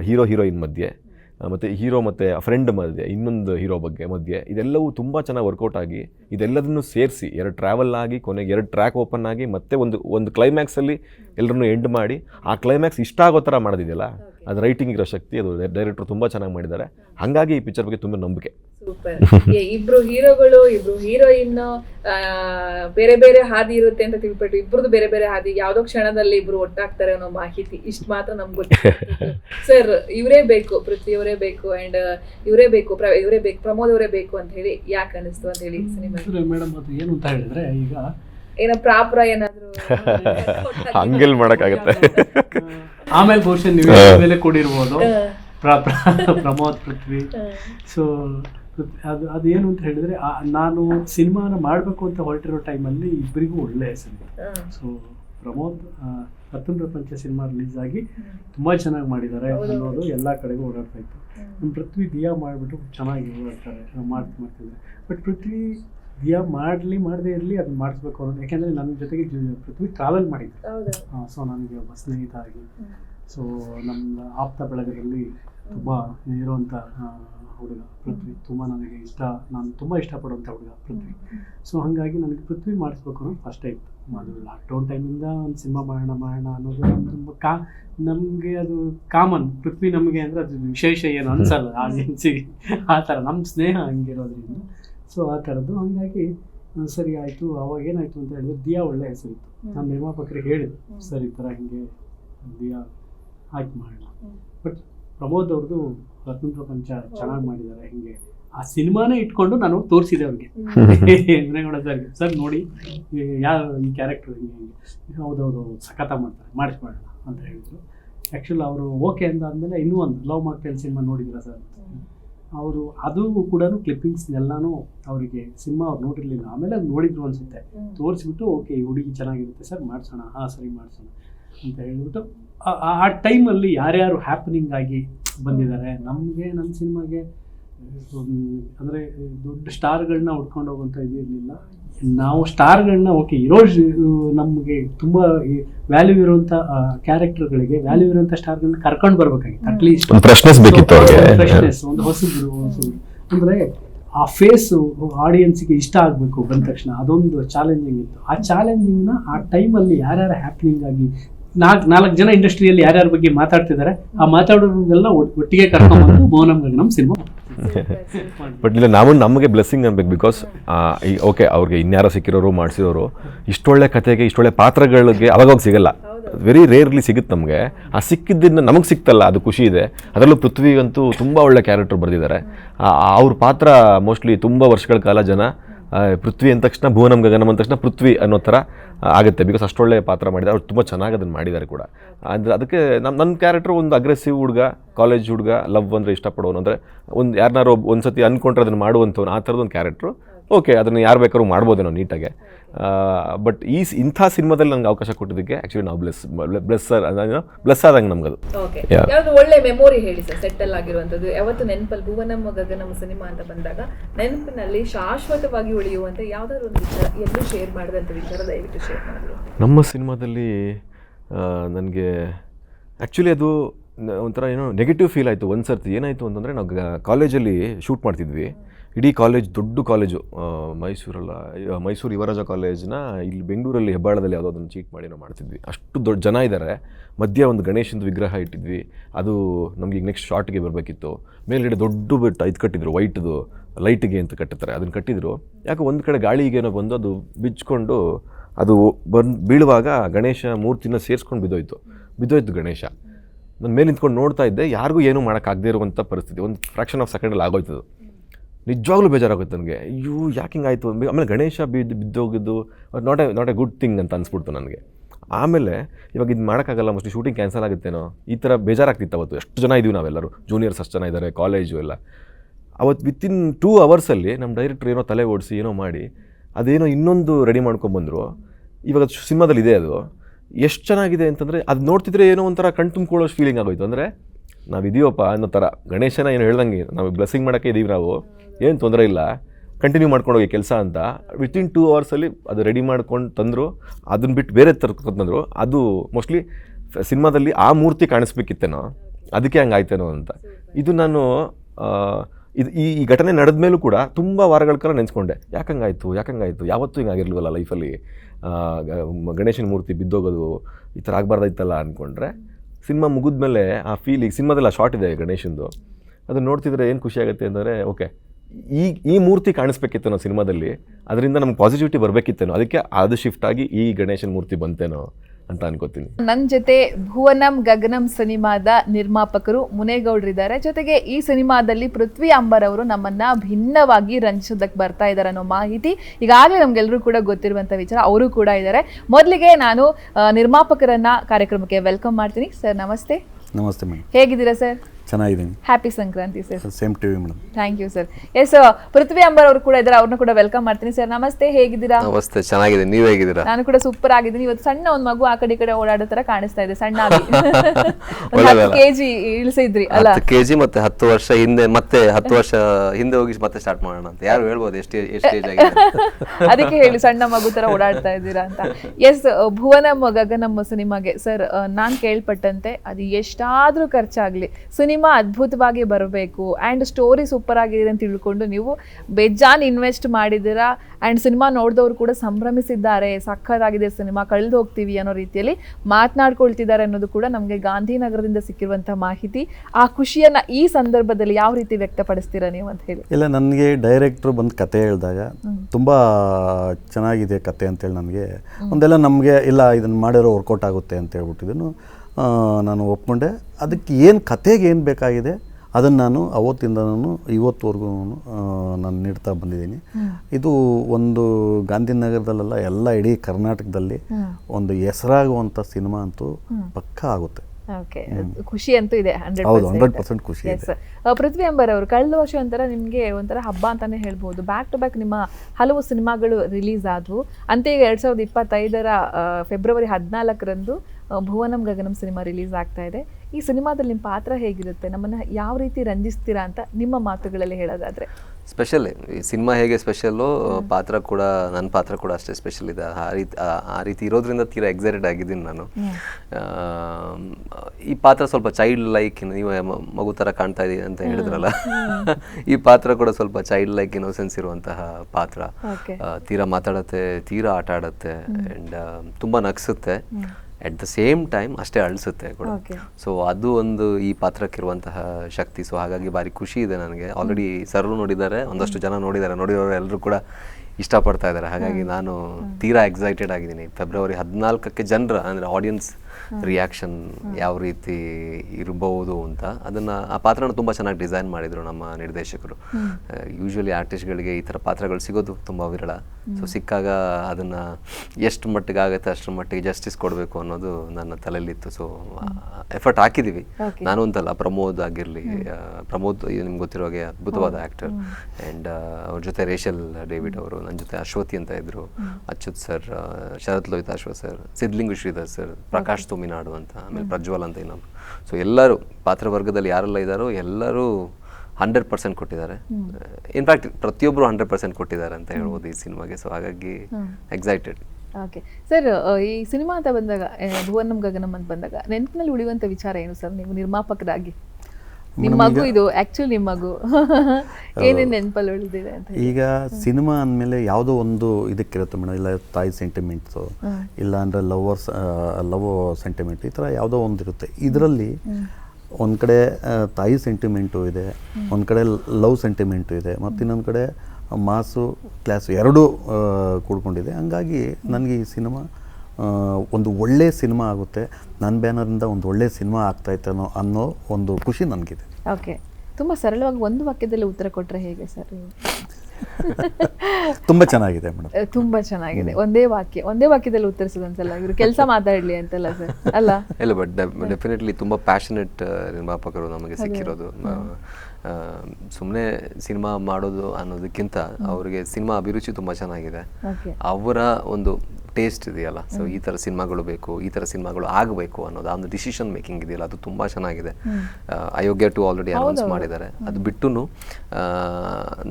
ಹೀರೋ ಹೀರೋಯಿನ್ ಮಧ್ಯೆ ಮತ್ತು ಹೀರೋ ಮತ್ತು ಫ್ರೆಂಡ್ ಮಧ್ಯೆ ಇನ್ನೊಂದು ಹೀರೋ ಬಗ್ಗೆ ಮಧ್ಯೆ ಇದೆಲ್ಲವೂ ತುಂಬ ಚೆನ್ನಾಗಿ ವರ್ಕೌಟ್ ಆಗಿ ಇದೆಲ್ಲದನ್ನು ಸೇರಿಸಿ ಎರಡು ಟ್ರಾವೆಲ್ ಆಗಿ ಕೊನೆಗೆ ಎರಡು ಟ್ರ್ಯಾಕ್ ಓಪನ್ ಆಗಿ ಮತ್ತೆ ಒಂದು ಒಂದು ಕ್ಲೈಮ್ಯಾಕ್ಸಲ್ಲಿ ಎಲ್ಲರನ್ನೂ ಎಂಡ್ ಮಾಡಿ ಆ ಕ್ಲೈಮ್ಯಾಕ್ಸ್ ಇಷ್ಟ ಆಗೋ ಥರ ಮಾಡೋದಿದೆಯಲ್ಲ? ಅದು ರೈಟಿಂಗ್ ಇರೋ ಶಕ್ತಿ ಅದು ಡೈರೆಕ್ಟರ್ ತುಂಬ ಚೆನ್ನಾಗಿ ಮಾಡಿದ್ದಾರೆ. ಹಾಗಾಗಿ ಈ ಪಿಕ್ಚರ್ ಬಗ್ಗೆ ತುಂಬ ನಂಬಿಕೆ. ಸೂಪರ್ ಇಬ್ರು ಹೀರೋಗಳು ಇಬ್ರು ಹೀರೋಯಿನ್ ಬೇರೆ ಬೇರೆ ಹಾದಿ ಇರುತ್ತೆ ಅಂತ ತಿಳ್ಬಿಟ್ಟು ಇಬ್ರದ್ದು ಬೇರೆ ಬೇರೆ ಹಾದಿ ಯಾವ್ದೋ ಕ್ಷಣದಲ್ಲಿ ಇಬ್ರು ಒಟ್ಟಾಗ್ತಾರೆ ಅನ್ನೋ ಮಾಹಿತಿ ಇಷ್ಟು ಮಾತ್ರ ನಮ್ಗೆ ಗೊತ್ತಿಲ್ಲ ಸರ್ ಇವರೇ ಬೇಕು ಪೃಥ್ವಿ ಅವರೇ ಬೇಕು ಅಂಡ್ ಇವರೇ ಬೇಕು ಪ್ರ- ಇವರೇ ಬೇಕು ಪ್ರಮೋದ್ ಅವರೇ ಬೇಕು ಅಂತ ಹೇಳಿ ಯಾಕೆ ಅನಿಸ್ತು ಅಂತ ಹೇಳಿ ಸಿನಿಮಾ ಮೇಡಮ್ ಅದು ಏನು ಅಂತ ಹೇಳಿದ್ರೆ ಈಗ ಏನೋ ಪ್ರಾಪರ ಏನಾದ್ರು ಹಂಗೆಲ್ ಮಾಡೋಕ್ಕಾಗತ್ತೆ. ಆಮೇಲೆ ಬಹುಶಃ ನೀವು ಮೇಲೆ ಕೂಡಿರ್ಬೋದು. ಪ್ರ- ಪ್ರ- ಪ್ರಮೋದ್ ಪೃಥ್ವಿ. ಸೊ ಅದು ಅದೇನು ಅಂತ ಹೇಳಿದ್ರೆ ಆ- ನಾನು ಸಿನಿಮಾನ ಮಾಡಬೇಕು ಅಂತ ಹೊರಟಿರೋ ಟೈಮಲ್ಲಿ ಇಬ್ಬರಿಗೂ ಒಳ್ಳೆ ಹೆಸರು ಸೊ ಪ್ರಮೋದ್ ರತನ್ ಪ್ರಪಂಚ ಸಿನಿಮಾ ರಿಲೀಸ್ ಆಗಿ ತುಂಬ ಚೆನ್ನಾಗಿ ಮಾಡಿದ್ದಾರೆ ಅನ್ನೋದು ಎಲ್ಲ ಕಡೆಗೂ ಓಡಾಡ್ತಾ ಇತ್ತು. ನಮ್ಮ ಪೃಥ್ವಿ ದಿಯಾ ಮಾಡಿಬಿಟ್ಟು ಚೆನ್ನಾಗಿ ಓಡಾಡ್ತಾರೆ ಮಾಡ್ತಾ ಮಾಡ್ತಿದ್ದಾರೆ. ಬಟ್ ಪೃಥ್ವಿ ದಿಯಾ ಮಾಡಲಿ ಮಾಡದೇ ಇರಲಿ ಅದನ್ನ ಮಾಡಿಸ್ಬೇಕು ಅನ್ನೋದು. ಯಾಕೆಂದರೆ ನನ್ನ ಜೊತೆಗೆ ಪೃಥ್ವಿ ಟ್ರಾವೆಲ್ ಮಾಡಿದ್ರು. ಹೌದಾ. ಸೊ ನನಗೆ ಒಬ್ಬ ಸ್ನೇಹಿತ ಆಗಿ ಸೊ ನಮ್ಮ ಆಪ್ತ ಬಳಗದಲ್ಲಿ ತುಂಬ ಇರುವಂಥ ಹುಡುಗ ಪೃಥ್ವಿ. ತುಂಬ ನನಗೆ ಇಷ್ಟ. ನಾನು ತುಂಬ ಇಷ್ಟಪಡುವಂಥ ಹುಡುಗ ಪೃಥ್ವಿ. ಸೊ ಹಾಗಾಗಿ ನನಗೆ ಪೃಥ್ವಿ ಮಾಡಿಸ್ಬೇಕು ಅನ್ನೋದು ಫಸ್ಟ್ ಇತ್ತು ಅದು ಲಾಕ್ಡೌನ್ ಟೈಮಿಂದ ಒಂದು ಸಿನಿಮಾ ಮಾಡೋಣ ಮಾಡೋಣ ಅನ್ನೋದು ತುಂಬ ಕಾ ನಮಗೆ ಅದು ಕಾಮನ್ ಪೃಥ್ವಿ ನಮಗೆ ಅಂದರೆ ಅದು ವಿಶೇಷ ಏನು ಅನ್ಸಲ್ಲ. ಆಡಿಯನ್ಸಿಗೆ ಆ ಥರ. ನಮ್ಮ ಸ್ನೇಹ ಹಂಗಿರೋದ್ರಿಂದ. ಸೊ ಆ ಥರದ್ದು. ಹಾಗಾಗಿ ಸರಿ ಆಯಿತು ಅವಾಗ ಏನಾಯಿತು ಅಂತ ಹೇಳಿದ್ರೆ ದಿಯಾ ಒಳ್ಳೆ ಹೆಸರಿತ್ತು. ನಾನು ನಿರ್ಮಾಪಕರಿಗೆ ಹೇಳಿದೆ ಸರಿ ಈ ಥರ ಹಿಂಗೆ ದಿಯಾ ಹಾಕಿ ಮಾಡೋಣ. ಬಟ್ ಪ್ರಮೋದ್ ಅವ್ರದ್ದು ರತ್ನ ಪ್ರಪಂಚ ಚೆನ್ನಾಗಿ ಮಾಡಿದ್ದಾರೆ ಹಿಂಗೆ. ಆ ಸಿನಿಮಾನೇ ಇಟ್ಕೊಂಡು ನಾನು ತೋರಿಸಿದೆ ಅವ್ರಿಗೆ. ವಿನಯಗೌಡ ಸರ್ಗೆ ಸರ್ ನೋಡಿ ಯಾವ ಈ ಕ್ಯಾರೆಕ್ಟರ್ ಹಿಂಗೆ ಹಿಂಗೆ. ಹೌದೌದು ಸಖತ ಮಾಡ್ತಾರೆ ಮಾಡಿಸ್ಬೇಡೋಣ ಅಂತ ಹೇಳಿದ್ರು. ಆ್ಯಕ್ಚುಲಿ ಅವರು ಓಕೆ ಅಂದಾದ್ಮೇಲೆ ಇನ್ನೂ ಒಂದು ಲವ್ ಮಾರ್ಕೆಲ್ ಸಿನಿಮಾ ನೋಡಿದ್ರ ಸರ್? ಅವರು ಅದು ಕೂಡ ಕ್ಲಿಪ್ಪಿಂಗ್ಸ್ ಎಲ್ಲಾನು ಅವರಿಗೆ ಸಿನಿಮಾ ಅವ್ರು ನೋಡಿರ್ಲಿಲ್ಲ. ಆಮೇಲೆ ಅದ್ ನೋಡಿದ್ರು ಅನ್ಸುತ್ತೆ. ತೋರಿಸ್ಬಿಟ್ಟು ಓಕೆ ಈ ಹುಡುಗಿ ಚೆನ್ನಾಗಿರುತ್ತೆ ಸರ್ ಮಾಡಿಸೋಣ. ಹಾಂ ಸರಿ ಮಾಡಿಸೋಣ. ಅಂತ ಹೇಳ್ಬಿಟ್ಟು ಆ ಟೈಮಲ್ಲಿ ಯಾರ್ಯಾರು ಹ್ಯಾಪನಿಂಗ್ ಆಗಿ ಬಂದಿದ್ದಾರೆ ನಮಗೆ ನಮ್ಮ ಸಿನಿಮಾಗೆ ಅಂದರೆ ದೊಡ್ಡ ಸ್ಟಾರ್ಗಳನ್ನ ಹುಡ್ಕೊಂಡು ಹೋಗುವಂಥ ಇದು ಇರಲಿಲ್ಲ. ನಾವು ಸ್ಟಾರ್ಗಳನ್ನ ಓಕೆ ಇರೋ ನಮಗೆ ತುಂಬ ವ್ಯಾಲ್ಯೂ ಇರುವಂಥ ಕ್ಯಾರೆಕ್ಟರ್ಗಳಿಗೆ ವ್ಯಾಲ್ಯೂ ಇರುವಂಥ ಸ್ಟಾರ್ಗಳನ್ನ ಕರ್ಕೊಂಡು ಬರ್ಬೇಕಾಗಿತ್ತು ಅಟ್ಲೀಸ್ಟ್ ಫ್ರೆಶ್ನೆಸ್ ಬೇಕಿತ್ತು ಫ್ರೆಶ್ನೆಸ್ ಒಂದು ಹೊಸಬ್ರು ಹೊಸಬ್ರು ಅಂದ್ರೆ ಆ ಫೇಸ್ ಆಡಿಯನ್ಸ್ಗೆ ಇಷ್ಟ ಆಗಬೇಕು ಬಂದ ತಕ್ಷಣ ಅದೊಂದು ಚಾಲೆಂಜಿಂಗ್ ಇತ್ತು. ಆ ಚಾಲೆಂಜಿಂಗ್ನ ಆ ಟೈಮಲ್ಲಿ ಯಾರ್ಯಾರು ಹ್ಯಾಪ್ನಿಂಗ್ ಆಗಿ ನಾಲ್ಕು ನಾಲ್ಕು ಜನ ಇಂಡಸ್ಟ್ರಿಯಲ್ಲಿ ಯಾರ್ಯಾರ ಬಗ್ಗೆ ಮಾತಾಡ್ತಿದ್ದಾರೆ ಆ ಮಾತಾಡೋದನ್ನೆಲ್ಲ ಒಟ್- ಒಟ್ಟಿಗೆ ಕರ್ಕೊಂಡ್ಬಂದು ಮೌನಂ ಗಗನಂ ಸಿನಿಮಾ ಬಟ್ ಇಲ್ಲ, ನಾವು ನಮಗೆ ಬ್ಲೆಸ್ಸಿಂಗ್ ಅನ್ಬೇಕು ಬಿಕಾಸ್ ಓಕೆ ಅವ್ರಿಗೆ ಇನ್ಯಾರೋ ಸಿಕ್ಕಿರೋರು, ಮಾಡಿಸಿರೋರು, ಇಷ್ಟೊಳ್ಳೆ ಕತೆಗೆ ಇಷ್ಟೊಳ್ಳೆ ಪಾತ್ರಗಳಿಗೆ ಅವಾಗವಾಗ ಸಿಗಲ್ಲ. ವೆರಿ ರೇರ್ಲಿ ಸಿಗುತ್ತೆ ನಮಗೆ. ಆ ಸಿಕ್ಕಿದ್ದನ್ನ ನಮಗೆ ಸಿಕ್ತಲ್ಲ, ಅದು ಖುಷಿ ಇದೆ. ಅದರಲ್ಲೂ ಪೃಥ್ವಿಗಂತೂ ತುಂಬ ಒಳ್ಳೆ ಕ್ಯಾರೆಕ್ಟರ್ ಬರೆದಿದ್ದಾರೆ. ಅವ್ರ ಪಾತ್ರ ಮೋಸ್ಟ್ಲಿ ತುಂಬ ವರ್ಷಗಳ ಕಾಲ ಜನ ಪೃಥ್ವಿ ಅಂದ ತಕ್ಷಣ, ಭುವನಂ ಗಗನಂ ಅಂದ ತಕ್ಷಣ ಪೃಥ್ವಿ ಅನ್ನೋ ಥರ ಆಗುತ್ತೆ. ಬಿಕಾಸ್ ಅಷ್ಟೊಳ್ಳೆ ಪಾತ್ರ ಮಾಡಿದ್ದಾರೆ. ಅವ್ರು ತುಂಬ ಚೆನ್ನಾಗಿ ಅದನ್ನು ಮಾಡಿದ್ದಾರೆ ಕೂಡ. ಅಂದರೆ ಅದಕ್ಕೆ ನಮ್ಮ ನನ್ನ ಕ್ಯಾರೆಕ್ಟರ್ ಒಂದು ಅಗ್ರೆಸಿವ್ ಹುಡುಗ ಕಾಲೇಜ್ ಹುಡುಗ ಲವ್ ಅಂದರೆ ಇಷ್ಟಪಡೋನು. ಅಂದರೆ ಒಂದು ಯಾರನ್ನಾರು ಒಂದು ಸತಿ ಅಂದ್ಕೊಂಡ್ರೆ ಅದನ್ನು ಮಾಡುವಂಥವ್ನು. ಆ ಥರದ್ದು ಒಂದು ಕ್ಯಾರೆಕ್ಟ್ರು ಓಕೆ ಅದನ್ನು ಯಾರು ಬೇಕಾದ್ರೂ ಮಾಡ್ಬೋದೇನೋ ನೀಟಾಗೆ. ಬಟ್ ಈ ಇಂಥ ಸಿನಿಮಾದಲ್ಲಿ ನಂಗೆ ಅವಕಾಶ ಕೊಟ್ಟಿದ್ದಕ್ಕೆ ಆ್ಯಕ್ಚುಲಿ ನಾವು ಬ್ಲೆಸ್ ಬ್ಲೆಸ್ ಬ್ಲೆಸ್ ಆದಂಗೆ ನಮ್ಗೆ ಅದು ಓಕೆ Yeah. ಯಾವ್ದು ಒಳ್ಳೆ ಮೆಮೊರಿ ಹೇಳಿ ಸರ್ ಸೆಟ್ಟಲ್ ಆಗಿರುವಂಥದ್ದು. ಯಾವತ್ತು ನೆನಪಲ್ಲಿ ಭುವನಮ್ಮ ಗಗನಮ್ಮ ಸಿನಿಮಾ ಅಂತ ಬಂದಾಗ ನೆನಪಿನಲ್ಲಿ ಶಾಶ್ವತವಾಗಿ ಉಳಿಯುವಂಥ ಯಾವ್ದಾದ್ರು ಒಂದು ವಿಚಾರ ಎಲ್ಲೂ ಶೇರ್ ಮಾಡಿದಂಥ ವಿಚಾರ ದಯವಿಟ್ಟು ಶೇರ್ ಮಾಡಿ. ನಮ್ಮ ಸಿನಿಮಾದಲ್ಲಿ ನನಗೆ ಆ್ಯಕ್ಚುಲಿ ಅದು ಒಂಥರ ಏನೋ ನೆಗೆಟಿವ್ ಫೀಲ್ ಆಯಿತು ಒಂದು ಸರ್ತಿ ಏನಾಯಿತು ಅಂತಂದರೆ ನಾವು ಕಾಲೇಜಲ್ಲಿ ಶೂಟ್ ಮಾಡ್ತಿದ್ವಿ. ಇಡೀ ಕಾಲೇಜ್ ದೊಡ್ಡ ಕಾಲೇಜು ಮೈಸೂರಲ್ಲ ಮೈಸೂರು ಯುವರಾಜ ಕಾಲೇಜ್ನ ಇಲ್ಲಿ ಬೆಂಗಳೂರಲ್ಲಿ, ಹೆಬ್ಬಾಳದಲ್ಲಿ ಯಾವುದೋ ಅದನ್ನು ಚೀಟ್ ಮಾಡಿ ನಾವು ಮಾಡ್ತಿದ್ವಿ. ಅಷ್ಟು ದೊಡ್ಡ ಜನ ಇದ್ದಾರೆ ಮಧ್ಯ ಒಂದು ಗಣೇಶಂದು ವಿಗ್ರಹ ಇಟ್ಟಿದ್ವಿ. ಅದು ನಮಗೆ ಈಗ ನೆಕ್ಸ್ಟ್ ಶಾರ್ಟ್ಗೆ ಬರಬೇಕಿತ್ತು. ಮೇಲ್ಗಡೆ ದೊಡ್ಡ ಬಿಟ್ಟು ಇದು ಕಟ್ಟಿದ್ರು ವೈಟ್ದು ಲೈಟಿಗೆ ಅಂತ ಕಟ್ಟುತ್ತಾರೆ ಅದನ್ನು ಕಟ್ಟಿದ್ರು. ಯಾಕೆ ಒಂದು ಕಡೆ ಗಾಳಿಗೇನೋ ಬಂದು ಅದು ಬಿಚ್ಕೊಂಡು ಅದು ಬಂದು ಬೀಳುವಾಗ ಗಣೇಶ ಮೂರ್ತಿನ ಸೇರಿಸ್ಕೊಂಡು ಬಿದ್ದೋಯ್ತು. ಬಿದ್ದೋಯ್ತು ಗಣೇಶ. ನಾನು ಮೇಲೆ ನಿಂತ್ಕೊಂಡು ನೋಡ್ತಾ ಇದ್ದೆ. ಯಾರಿಗೂ ಏನೂ ಮಾಡೋಕ್ಕಾಗದೇ ಇರುವಂಥ ಪರಿಸ್ಥಿತಿ. ಒಂದು ಫ್ರ್ಯಾಕ್ಷನ್ ಆಫ್ ಸೆಕೆಂಡಲ್ಲಿ ಆಗೋಯ್ತು ಅದು. ನಿಜವಾಗ್ಲೂ ಬೇಜಾರಾಗುತ್ತೆ ನನಗೆ. ಅಯ್ಯೋ, ಯಾಕೆ ಹಿಂಗಾಯ್ತು? ಆಮೇಲೆ ಗಣೇಶ ಬಿದ್ದು ಬಿದ್ದೋಗಿದ್ದು not a not a good thing ಅಂತ ಅನ್ಸ್ಬಿಡ್ತು ನನಗೆ. ಆಮೇಲೆ ಇವಾಗ ಇದು ಮಾಡೋಕ್ಕಾಗಲ್ಲ ಮೋಸ್ಟ್ಲಿ ಶೂಟಿಂಗ್ ಕ್ಯಾನ್ಸಲ್ ಆಗುತ್ತೇನೋ? ಈ ಥರ ಬೇಜಾರಾಗ್ತಿತ್ತು ಅವತ್ತು. ಎಷ್ಟು ಜನ ಇದೀವಿ ನಾವೆಲ್ಲರೂ. ಜೂನಿಯರ್ಸ್ ಅಷ್ಟು ಜನ ಇದ್ದಾರೆ ಕಾಲೇಜು ಎಲ್ಲ. ಅವತ್ತು ವಿತಿನ್ ಟೂ ಅವರ್ಸಲ್ಲಿ ನಮ್ಮ ಡೈರೆಕ್ಟ್ರ್ ಏನೋ ತಲೆ ಓಡಿಸಿ, ಏನೋ ಮಾಡಿ, ಅದೇನೋ ಇನ್ನೊಂದು ರೆಡಿ ಮಾಡ್ಕೊಂಬಂದರು ಇವಾಗ ಸಿನಿಮಾದಲ್ಲಿ ಇದೆ ಅದು. ಎಷ್ಟು ಚೆನ್ನಾಗಿದೆ ಅಂತಂದರೆ ಅದು ನೋಡ್ತಿದ್ರೆ ಏನೋ ಒಂಥರ ಕಣ್ ತುಂಬ್ಕೊಳ್ಳೋಷ್ಟು ಫೀಲಿಂಗ್ ಆಗೋಯ್ತು. ಅಂದರೆ ನಾವು ಇದೀವಪ್ಪ ಅನ್ನೋ ಥರ ಗಣೇಶನ ಏನು ಹೇಳ್ದಂಗೆ, ನಾವು ಬ್ಲೆಸ್ಸಿಂಗ್ ಮಾಡೋಕ್ಕೆ ಇದೀವಿ ನಾವು. ಏನು ತೊಂದರೆ ಇಲ್ಲ. ಕಂಟಿನ್ಯೂ ಮಾಡ್ಕೊಂಡು ಹೋಗಿ ಕೆಲಸ ಅಂತ. ವಿತಿನ್ ಟೂ ಅವರ್ಸಲ್ಲಿ ಅದು ರೆಡಿ ಮಾಡ್ಕೊಂಡು ತಂದರು. ಅದನ್ನ ಬಿಟ್ಟು ಬೇರೆ ತಂದರು. ಅದು ಮೋಸ್ಟ್ಲಿ ಸಿನಿಮಾದಲ್ಲಿ ಆ ಮೂರ್ತಿ ಕಾಣಿಸ್ಬೇಕಿತ್ತೇನೋ. ಅದಕ್ಕೆ ಹಂಗಾಯ್ತೇನೋ ಅಂತ. ಇದು ನಾನು ಇದು ಈ ಈ ಘಟನೆ ನಡೆದ ಮೇಲೂ ಕೂಡ ತುಂಬ ವಾರಗಳ ಕಾಲ ನೆನೆಸ್ಕೊಂಡೆ. ಯಾಕಂಗಾಯಿತು ಯಾಕಂಗಾಯಿತು? ಯಾವತ್ತೂ ಹಿಂಗಾಗಿರ್ಲಿಲ್ವಲ್ಲ ಲೈಫಲ್ಲಿ ಗಣೇಶನ ಮೂರ್ತಿ ಬಿದ್ದೋಗೋದು ಈ ಥರ ಆಗಬಾರ್ದಾಯ್ತಲ್ಲ ಅಂದ್ಕೊಂಡ್ರೆ ಸಿನಿಮಾ ಮುಗಿದ್ಮೇಲೆ ಆ ಫೀಲ್ ಈಗ ಸಿನಿಮಾದಲ್ಲಿ ಆ ಶಾರ್ಟ್ ಇದೆ ಗಣೇಶಂದು. ಅದನ್ನು ನೋಡ್ತಿದ್ರೆ ಏನು ಖುಷಿ ಆಗುತ್ತೆ ಅಂದರೆ ಓಕೆ ಈ ಈ ಮೂರ್ತಿ ಕಾಣಿಸ್ಬೇಕಿತ್ತೇನೋ ಸಿನಿಮಾದಲ್ಲಿ, ಅದರಿಂದ ನಮ್ಗೆ ಪಾಸಿಟಿವಿಟಿ ಬರಬೇಕಿತ್ತೇನೋ, ಅದಕ್ಕೆ ಅದು ಶಿಫ್ಟ್ ಆಗಿ ಈ ಗಣೇಶನ ಮೂರ್ತಿ ಬಂತೇನೋ. ಅಂತ ಅನ್ಕೋತೀನಿ. ನನ್ನ ಜೊತೆ ಭುವನಂ ಗಗನಂ ಸಿನಿಮಾದ ನಿರ್ಮಾಪಕರು ಮುನೇಗೌಡರಿದ್ದಾರೆ ಜೊತೆಗೆ ಈ ಸಿನಿಮಾದಲ್ಲಿ ಪೃಥ್ವಿ ಅಂಬರ್ ಅವರು ನಮ್ಮನ್ನ ಭಿನ್ನವಾಗಿ ರಂಜಿಸೋದಕ್ಕೆ ಬರ್ತಾ ಇದ್ದಾರೆ ಅನ್ನೋ ಮಾಹಿತಿ ಈಗಾಗಲೇ ನಮ್ಗೆಲ್ಲರೂ ಕೂಡ ಗೊತ್ತಿರುವಂತ ವಿಚಾರ. ಅವರು ಕೂಡ ಇದ್ದಾರೆ. ಮೊದಲಿಗೆ ನಾನು ಆ, ನಿರ್ಮಾಪಕರನ್ನ ಕಾರ್ಯಕ್ರಮಕ್ಕೆ ವೆಲ್ಕಮ್ ಮಾಡ್ತೀನಿ. ಸರ್ ನಮಸ್ತೆ. ನಮಸ್ತೆ ಮೇಡಮ್. ಹೇಗಿದ್ದೀರಾ ಸರ್? ಚೆನ್ನಾಗಿದ್ದೀನಿ. Happy Sankranti sir same to you madam thank you sir yes Prithvi Ambar ಅವರು ಕೂಡ ಇದ್ದಾರೆ. ಅವ್ರನ್ನ ಕೂಡ ವೆಲ್ಕಮ್ ಮಾಡ್ತೀನಿ ಸರ್ ನಮಸ್ತೆ ಹೇಗಿದ್ದೀರಾ? ನಮಸ್ತೆ ಚೆನ್ನಾಗಿದೆ. ನೀವು ಹೇಗಿದ್ದೀರಾ? ನಾನು ಕೂಡ ಸೂಪರ್ ಆಗಿದ್ದೀನಿ. ಇವತ್ತು ಸಣ್ಣ ಒಂದು ಮಗು ಆ ಕಡೆ ಈ ಕಡೆ ಓಡಾಡೋ ತರ ಕಾಣಿಸ್ತಾ ಇದೆ ಸಣ್ಣ ಕೆಜಿ ಇಳಿಸಿದ್ರಿ ಅಲ್ಲ? ಹತ್ತು ಕೆಜಿ ಮತ್ತೆ ಹತ್ತು ವರ್ಷ ಹಿಂದೆ ಮತ್ತೆ ಹತ್ತು ವರ್ಷ ಹಿಂದೆ ಹೋಗಿ ಮತ್ತೆ ಸ್ಟಾರ್ಟ್ ಮಾಡೋಣ ಅಂತ. ಯಾರು ಹೇಳ್ಬೋದು ಎಷ್ಟು ಎಷ್ಟು ಏಜ್ ಆಗಿದೆ ಅದಕ್ಕೆ ಹೇಳಿ ಸಣ್ಣ ಮಗು ತರ ಓಡಾಡ್ತಾ ಇದ್ದೀರಾ ಅಂತ. ಎಸ್ ಭುವನ ಮಗಗ ನಮ್ಮ ಸಿನಿಮಾಗೆ. ಸರ್ ನಾನು ಕೇಳ್ಪಟ್ಟಂತೆ ಅದು ಎಷ್ಟಾದ್ರೂ ಖರ್ಚಾಗ್ಲಿ. ಸಿನಿಮಾ ಅದ್ಭುತವಾಗಿ ಬರಬೇಕು ಆ್ಯಂಡ್ ಸ್ಟೋರಿ ಸೂಪರ್ ಆಗಿದೆ ಅಂತ ತಿಳ್ಕೊಂಡು ನೀವು ಬೇಜಾನ್ ಇನ್ವೆಸ್ಟ್ ಮಾಡಿದ್ದೀರಾ ಆ್ಯಂಡ್ ಸಿನಿಮಾ ನೋಡಿದವರು ಕೂಡ ಸಂಭ್ರಮಿಸಿದ್ದಾರೆ ಸಖತ್ತಾಗಿದೆ ಸಿನಿಮಾ ಕಳೆದು ಹೋಗ್ತೀವಿ ಅನ್ನೋ ರೀತಿಯಲ್ಲಿ ಮಾತನಾಡ್ಕೊಳ್ತಿದ್ದಾರೆ ಅನ್ನೋದು ಕೂಡ ನಮಗೆ ಗಾಂಧಿನಗರದಿಂದ ಸಿಕ್ಕಿರುವಂಥ ಮಾಹಿತಿ. ಆ ಖುಷಿಯನ್ನು ಈ ಸಂದರ್ಭದಲ್ಲಿ ಯಾವ ರೀತಿ ವ್ಯಕ್ತಪಡಿಸ್ತೀರಾ ನೀವು ಅಂತ ಹೇಳಿ. ಇಲ್ಲ ನನಗೆ ಡೈರೆಕ್ಟ್ರು ಬಂದು ಕತೆ ಹೇಳಿದಾಗ ತುಂಬ ಚೆನ್ನಾಗಿದೆ ಕತೆ ಅಂತೇಳಿ ನನಗೆ ಒಂದೆಲ್ಲ ನಮಗೆ ಇಲ್ಲ ಇದನ್ನು ಮಾಡಿರೋ ವರ್ಕೌಟ್ ಆಗುತ್ತೆ ಅಂತ ಹೇಳ್ಬಿಟ್ಟಿದ್ದನ್ನು ನಾನು ಒಪ್ಕೊಂಡೆ. ಅದಕ್ಕೆ ಏನು ಕಥೆಗೆ ಏನು ಬೇಕಾಗಿದೆ ಅದನ್ನು ನಾನು ಅವತ್ತಿಂದನೂ ಇವತ್ತುವರೆಗೂ ನಾನು ನೀಡ್ತಾ ಬಂದಿದ್ದೀನಿ. ಇದು ಒಂದು ಗಾಂಧಿನಗರದಲ್ಲೆಲ್ಲ ಎಲ್ಲ ಇಡೀ ಕರ್ನಾಟಕದಲ್ಲಿ ಒಂದು ಹೆಸರಾಗುವಂಥ ಸಿನಿಮಾ ಅಂತೂ ಪಕ್ಕ ಆಗುತ್ತೆ. ಓಕೆ. ಖುಷಿ ಅಂತೂ ಇದೆ ಹಂಡ್ರೆಡ್ ಪರ್ಸೆಂಟ್ ಖುಷಿ ಪೃಥ್ವಿ ಅಂಬರ್ ಅವರು ಕಳೆದ ವರ್ಷ ಒಂಥರ ನಿಮಗೆ ಒಂಥರ ಹಬ್ಬ ಅಂತಾನೆ ಹೇಳ್ಬೋದು. ಬ್ಯಾಕ್ ಟು ಬ್ಯಾಕ್ ನಿಮ್ಮ ಹಲವು ಸಿನಿಮಾಗಳು ರಿಲೀಸ್ ಆದವು. ಅಂತೆ ಈಗ ಎರಡ್ ಸಾವಿರದ ಇಪ್ಪತ್ತೈದರ ಫೆಬ್ರವರಿ ಹದಿನಾಲ್ಕರಂದು ಭುವನಂ ಗಗನಂ ಸಿನಿಮಾ ರಿಲೀಸ್ ಆಗ್ತಾ ಇದೆ. ಈ ಸಿನಿಮಾದಲ್ಲಿ ನಿಮ್ಮ ಪಾತ್ರ ಹೇಗಿರುತ್ತೆ? ನಮ್ಮನ್ನ ಯಾವ ರೀತಿ ರಂಜಿಸ್ತೀರಾ ಅಂತ ನಿಮ್ಮ ಮಾತುಗಳಲ್ಲಿ ಹೇಳೋದಾದ್ರೆ. ಸ್ಪೆಷಲ್ ಈ ಸಿನಿಮಾ ಹೇಗೆ ಸ್ಪೆಷಲ್ಲು ಪಾತ್ರ ಕೂಡ ನನ್ನ ಪಾತ್ರ ಕೂಡ ಅಷ್ಟೇ ಸ್ಪೆಷಲ್ ಇದೆ. ಆ ರೀತಿ ಆ- ರೀತಿ ಇರೋದ್ರಿಂದ ತೀರಾ ಎಕ್ಸೈಟೆಡ್ ಆಗಿದ್ದೀನಿ ನಾನು. ಈ ಪಾತ್ರ ಸ್ವಲ್ಪ ಚೈಲ್ಡ್ ಲೈಕ್ ನೀವು ಮಗು ಥರ ಕಾಣ್ತಾ ಇದ್ದೀನಿ ಅಂತ ಹೇಳಿದ್ರಲ್ಲ. ಈ ಪಾತ್ರ ಕೂಡ ಸ್ವಲ್ಪ ಚೈಲ್ಡ್ ಲೈಕ್ ಇನೋಸೆನ್ಸ್ ಇರುವಂತಹ ಪಾತ್ರ. ತೀರಾ ಮಾತಾಡತ್ತೆ ತೀರಾ ಆಟ ಆಡುತ್ತೆ ಆ್ಯಂಡ್ ತುಂಬ ನಗ್ಸುತ್ತೆ. ಅಟ್ ದ ಸೇಮ್ ಟೈಮ್ ಅಷ್ಟೇ ಅಳಿಸುತ್ತೆ ಕೂಡ. ಸೊ ಅದು ಒಂದು ಈ ಪಾತ್ರಕ್ಕಿರುವಂತಹ ಶಕ್ತಿ. ಸೊ ಹಾಗಾಗಿ ಭಾರಿ ಖುಷಿ ಇದೆ ನನಗೆ. ಆಲ್ರೆಡಿ ಸರ್ರು ನೋಡಿದ್ದಾರೆ ಒಂದಷ್ಟು ಜನ ನೋಡಿದ್ದಾರೆ ನೋಡಿರೋರು ಎಲ್ಲರೂ ಕೂಡ ಇಷ್ಟಪಡ್ತಾ ಇದ್ದಾರೆ. ಹಾಗಾಗಿ ನಾನು ತೀರಾ ಎಕ್ಸೈಟೆಡ್ ಆಗಿದ್ದೀನಿ. ಫೆಬ್ರವರಿ ಹದಿನಾಲ್ಕಕ್ಕೆ ಜನರ ಅಂದರೆ ಆಡಿಯನ್ಸ್ ರಿಯಾಕ್ಷನ್ ಯಾವ ರೀತಿ ಇರಬಹುದು ಅಂತ ಅದನ್ನು ಆ ಪಾತ್ರನ ತುಂಬ ಚೆನ್ನಾಗಿ ಡಿಸೈನ್ ಮಾಡಿದರು ನಮ್ಮ ನಿರ್ದೇಶಕರು. ಯೂಶ್ವಲಿ ಆರ್ಟಿಸ್ಟ್ಗಳಿಗೆ ಈ ಥರ ಪಾತ್ರಗಳು ಸಿಗೋದು ತುಂಬ ವಿರಳ. ಸೊ ಸಿಕ್ಕಾಗ ಅದನ್ನು ಎಷ್ಟು ಮಟ್ಟಿಗೆ ಆಗುತ್ತೆ ಅಷ್ಟರ ಮಟ್ಟಿಗೆ ಜಸ್ಟಿಸ್ ಕೊಡಬೇಕು ಅನ್ನೋದು ನನ್ನ ತಲೆಯಲ್ಲಿತ್ತು. ಸೊ ಎಫರ್ಟ್ ಹಾಕಿದ್ದೀವಿ ನಾನು ಅಂತಲ್ಲ ಪ್ರಮೋದ್ ಆಗಿರಲಿ ಪ್ರಮೋದ್ ನಿಮ್ಗೆ ಗೊತ್ತಿರೋ ಹಾಗೆ ಅದ್ಭುತವಾದ ಆ್ಯಕ್ಟರ್ ಆ್ಯಂಡ್ ಅವ್ರ ಜೊತೆ ರೇಷಲ್ ಡೇವಿಡ್ ಅವರು ನನ್ನ ಜೊತೆ ಅಶ್ವತಿ ಅಂತ ಇದ್ದರು Achyut sir Sharath Lohith Ashwath sir Sidlingu Sridhar sir Prakash Tuminadu ಅಂತ ಆಮೇಲೆ ಪ್ರಜ್ವಲ್ ಅಂತ ಇನ್ನೊಬ್ರು. ಸೊ ಎಲ್ಲರೂ ಪಾತ್ರವರ್ಗದಲ್ಲಿ ಯಾರೆಲ್ಲ ಇದ್ದಾರೋ ಎಲ್ಲರೂ ಹಂಡ್ರೆಡ್ ಪರ್ಸೆಂಟ್ ಕೊಟ್ಟಿದ್ದಾರೆ. ಇನ್ಫ್ಯಾಕ್ಟ್ ಪ್ರತಿಯೊಬ್ಬರು ಹಂಡ್ರೆಡ್ ಪರ್ಸೆಂಟ್ ಕೊಟ್ಟಿದ್ದಾರೆ ಅಂತ ಹೇಳ್ಬೋದು ಈ ಸಿನಿಮಾಗೆ. ಸೊ ಹಾಗಾಗಿ ಎಕ್ಸೈಟೆಡ್ ಓಕೆ ಸರ್ ಈ ಸಿನಿಮಾ ಅಂತ ಬಂದಾಗ ಭುವನಂ ಗಗನಂ ಅಂತ ಬಂದಾಗ ನೆನಪಿನಲ್ಲಿ ಉಳಿಯುವಂತ ವಿಚಾರ ಏನು ಸರ್? ನೀವು ನಿರ್ಮಾಪಕರಾಗಿ. ನಿಮ್ಮ ಮಗು ಇದು ಆಕ್ಚುಲಿ ನಿಮ್ಮ ಮಗು. ಏನೇನು ನೆನಪಲ್ಲಿ ಉಳಿದಿದೆ ಅಂತ ಈಗ ಸಿನಿಮಾ ಅಂದಮೇಲೆ ಯಾವುದೋ ಒಂದು ಇದಕ್ಕಿರುತ್ತೆ ಮೇಡಮ್. ಇಲ್ಲ ತಾಯಿ ಸೆಂಟಿಮೆಂಟ್ಸು ಇಲ್ಲ ಅಂದರೆ ಲವರ್ಸ್ ಲವ್ ಸೆಂಟಿಮೆಂಟ್ ಈ ಥರ ಯಾವುದೋ ಒಂದು ಇರುತ್ತೆ. ಇದರಲ್ಲಿ ಒಂದು ಕಡೆ ತಾಯಿ ಸೆಂಟಿಮೆಂಟು ಇದೆ ಒಂದು ಕಡೆ ಲವ್ ಸೆಂಟಿಮೆಂಟು ಇದೆ ಮತ್ತು ಇನ್ನೊಂದು ಕಡೆ ಮಾಸು ಕ್ಲಾಸು ಎರಡೂ ಕೂಡ್ಕೊಂಡಿದೆ. ಹಂಗಾಗಿ ನನಗೆ ಈ ಸಿನಿಮಾ ಒಂದು ಒಳ್ಳೆ ಸಿನಿಮಾ ಆಗುತ್ತೆ. ನನ್ನ ಬ್ಯಾನರಿಂದ ಒಂದು ಒಳ್ಳೆ ಸಿನಿಮಾ ಆಗ್ತಾಯಿತ್ತೇನೋ ಅನ್ನೋ ಅನ್ನೋ ಒಂದು ಖುಷಿ ನನಗಿದೆ. ಓಕೆ ತುಂಬ ಸರಳವಾಗಿ ಒಂದು ವಾಕ್ಯದಲ್ಲಿ ಉತ್ತರ ಕೊಟ್ಟರೆ ಹೇಗೆ ಸರ್? ತುಂಬ ಚೆನ್ನಾಗಿದೆ ಮೇಡಮ್. ತುಂಬಾ ಚೆನ್ನಾಗಿದೆ. ಒಂದೇ ವಾಕ್ಯ ಒಂದೇ ವಾಕ್ಯದಲ್ಲಿ ಉತ್ತರಿಸೋದು ಅನ್ಸಲ್ಲ ಇವರು. ಕೆಲಸ ಮಾತಾಡ್ಲಿ ಅಂತಲ್ಲ ಸರ್. ಅಲ್ಲ? ಇಲ್ಲ ಬಟ್ ಡೆಫಿನೆಟ್ಲಿ ತುಂಬಾ ಪ್ಯಾಷನೆಟ್ ನಿರ್ಮಾಪಕರು ನಮಗೆ ಸಿಕ್ಕಿರೋದು. ಸುಮ್ಮನೆ ಸಿನಿಮಾ ಮಾಡೋದು ಅನ್ನೋದಕ್ಕಿಂತ ಅವರಿಗೆ ಸಿನಿಮಾ ಅಭಿರುಚಿ ತುಂಬ ಚೆನ್ನಾಗಿದೆ. ಓಕೆ ಅವರ ಒಂದು ಟೇಸ್ಟ್ ಇದೆಯಲ್ಲ? ಸೊ ಈ ಥರ ಸಿನಿಮಾಗಳು ಬೇಕು ಈ ಥರ ಸಿನಿಮಾಗಳು ಆಗಬೇಕು ಅನ್ನೋದು ಆ ಒಂದು ಡಿಸಿಷನ್ ಮೇಕಿಂಗ್ ಇದೆಯಲ್ಲ ಅದು ತುಂಬ ಚೆನ್ನಾಗಿದೆ. ಅಯೋಗ್ಯ ಟು ಆಲ್ರೆಡಿ ಅನೌನ್ಸ್ ಮಾಡಿದ್ದಾರೆ. ಅದು ಬಿಟ್ಟು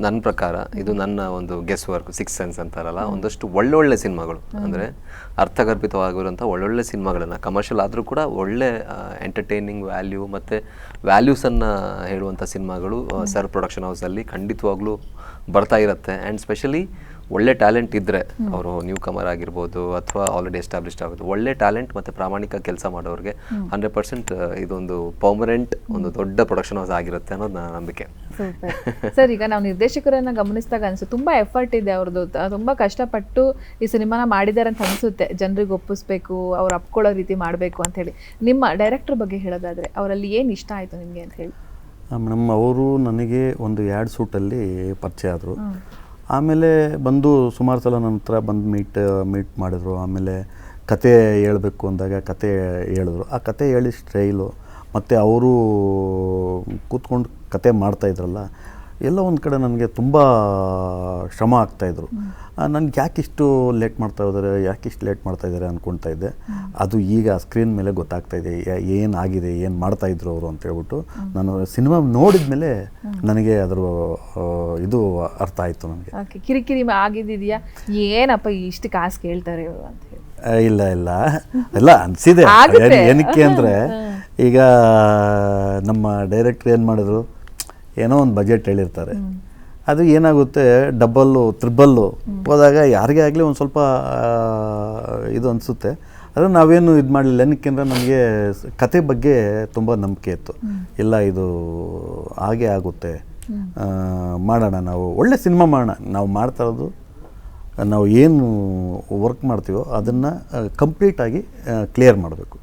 ನನ್ನ ಪ್ರಕಾರ ಇದು ನನ್ನ ಒಂದು ಗೆಸ್ ವರ್ಕ್ ಸಿಕ್ಸ್ ಸೆನ್ಸ್ ಅಂತಾರಲ್ಲ ಒಂದಷ್ಟು ಒಳ್ಳೊಳ್ಳೆ ಸಿನಿಮಾಗಳು. ಅಂದರೆ ಅರ್ಥಗರ್ಭಿತವಾಗಿರುವಂಥ ಒಳ್ಳೊಳ್ಳೆ ಸಿನಿಮಾಗಳನ್ನು ಕಮರ್ಷಿಯಲ್ ಆದರೂ ಕೂಡ ಒಳ್ಳೆ ಎಂಟರ್ಟೈನಿಂಗ್ ವ್ಯಾಲ್ಯೂ ಮತ್ತು ವ್ಯಾಲ್ಯೂಸನ್ನು ಹೇಳುವಂಥ ಸಿನಿಮಾಗಳು ಸರ್ ಪ್ರೊಡಕ್ಷನ್ ಹೌಸಲ್ಲಿ ಖಂಡಿತವಾಗ್ಲೂ ಬರ್ತಾ ಇರುತ್ತೆ. ಆ್ಯಂಡ್ ಸ್ಪೆಷಲಿ ಒಳ್ಳೆ ಟ್ಯಾಲೆಂಟ್ ಇದ್ದರೆ ಅವರು ನ್ಯೂ ಕಮರ್ ಆಗಿರ್ಬೋದು ಅಥವಾ ಆಲ್ರೆಡಿ ಎಸ್ಟಾಬ್ಲಿಷ್ಡ್ ಆಗೋದು ಒಳ್ಳೆ ಟ್ಯಾಲೆಂಟ್ ಮತ್ತು ಪ್ರಾಮಾಣಿಕ ಕೆಲಸ ಮಾಡೋರಿಗೆ ಹಂಡ್ರೆಡ್ ಪರ್ಸೆಂಟ್ ಇದೊಂದು ಪರ್ಮನೆಂಟ್ ಒಂದು ದೊಡ್ಡ ಪ್ರೊಡಕ್ಷನ್ ಹೌಸ್ ಆಗಿರುತ್ತೆ ಅನ್ನೋದು ನನ್ನ ನಂಬಿಕೆ. ಸರ್ ಈಗ ನಾವು ನಿರ್ದೇಶಕರನ್ನ ಗಮನಿಸಿದಾಗ ಅನಿಸುತ್ತೆ ತುಂಬಾ ಎಫರ್ಟ್ ಇದೆ ಅವ್ರದ್ದು ತುಂಬಾ ಕಷ್ಟಪಟ್ಟು ಈ ಸಿನಿಮಾನ ಮಾಡಿದ್ದಾರೆ ಅಂತ ಅನಿಸುತ್ತೆ. ಜನರಿಗೆ ಒಪ್ಪಿಸ್ಬೇಕು ಅವ್ರು ಅಪ್ಕೊಳ್ಳೋ ರೀತಿ ಮಾಡಬೇಕು ಅಂತ ಹೇಳಿ. ನಿಮ್ಮ ಡೈರೆಕ್ಟರ್ ಬಗ್ಗೆ ಹೇಳೋದಾದ್ರೆ ಅವರಲ್ಲಿ ಏನು ಇಷ್ಟ ಆಯ್ತು ನಿಮಗೆ ಅಂತ ಹೇಳಿ? ಮೇಡಮ್ ಅವರು ನನಗೆ ಒಂದು ಎರಡು ಸೂಟಲ್ಲಿ ಪರಿಚಯ ಆದರು. ಆಮೇಲೆ ಬಂದು ಸುಮಾರು ಸಲ ನನ್ನ ಬಂದು ಮೀಟ್ ಮೀಟ್ ಮಾಡಿದ್ರು. ಆಮೇಲೆ ಕತೆ ಹೇಳಬೇಕು ಅಂದಾಗ ಕತೆ ಹೇಳಿದ್ರು. ಆ ಕತೆ ಹೇಳಿ ಸ್ಟೈಲು ಮತ್ತು ಅವರು ಕೂತ್ಕೊಂಡು ಕತೆ ಮಾಡ್ತಾಯಿದ್ರಲ್ಲ ಎಲ್ಲ ಒಂದು ಕಡೆ ನನಗೆ ತುಂಬ ಶ್ರಮ ಆಗ್ತಾಯಿದ್ರು ನನಗೆ ಯಾಕೆ ಇಷ್ಟು ಲೇಟ್ ಮಾಡ್ತಾ ಇದ್ದಾರೆ ಯಾಕೆ ಇಷ್ಟು ಲೇಟ್ ಮಾಡ್ತಾ ಇದ್ದಾರೆ ಅಂದ್ಕೊಳ್ತಾ ಇದ್ದೆ. ಅದು ಈಗ ಸ್ಕ್ರೀನ್ ಮೇಲೆ ಗೊತ್ತಾಗ್ತಾ ಇದೆ ಏನಾಗಿದೆ ಏನು ಮಾಡ್ತಾ ಮಾಡ್ತಾಯಿದ್ರು ಅವರು ಅಂತ ಹೇಳ್ಬಿಟ್ಟು ನಾನು ಸಿನಿಮಾ ನೋಡಿದ ಮೇಲೆ ನನಗೆ ಅದರ ಇದು ಅರ್ಥ ಆಯಿತು ನನಗೆ. ಕಿರಿಕಿರಿ ಆಗಿದೆಯಾ ಏನಪ್ಪ ಇಷ್ಟು ಕಾಸು ಕೇಳ್ತಾರೆ ಅಂತ ಇಲ್ಲ ಇಲ್ಲ. ಎಲ್ಲ ಅನಿಸಿದೆ. ಏನಕ್ಕೆ ಅಂದರೆ ಈಗ ನಮ್ಮ ಡೈರೆಕ್ಟ್ರ್ ಏನು ಮಾಡಿದ್ರು? ಏನೋ ಒಂದು ಬಜೆಟ್ ಹೇಳಿರ್ತಾರೆ. ಅದು ಏನಾಗುತ್ತೆ ಡಬ್ಬಲ್ಲು ತ್ರಿಬಲ್ಲು ಹೋದಾಗ ಯಾರಿಗೇ ಆಗಲಿ ಒಂದು ಸ್ವಲ್ಪ ಇದು ಅನಿಸುತ್ತೆ. ಆದರೆ ನಾವೇನು ಇದು ಮಾಡಲಿಲ್ಲ. ಏನಕ್ಕೆಂದ್ರೆ ನಮಗೆ ಕತೆ ಬಗ್ಗೆ ತುಂಬ ನಂಬಿಕೆ ಇತ್ತು. ಇಲ್ಲ ಇದು ಹಾಗೆ ಆಗುತ್ತೆ. ಮಾಡೋಣ ನಾವು. ಒಳ್ಳೆ ಸಿನಿಮಾ ಮಾಡೋಣ. ನಾವು ಮಾಡ್ತಾ ಇರೋದು ನಾವು ಏನು ವರ್ಕ್ ಮಾಡ್ತೀವೋ ಅದನ್ನು ಕಂಪ್ಲೀಟಾಗಿ ಕ್ಲಿಯರ್ ಮಾಡಬೇಕು.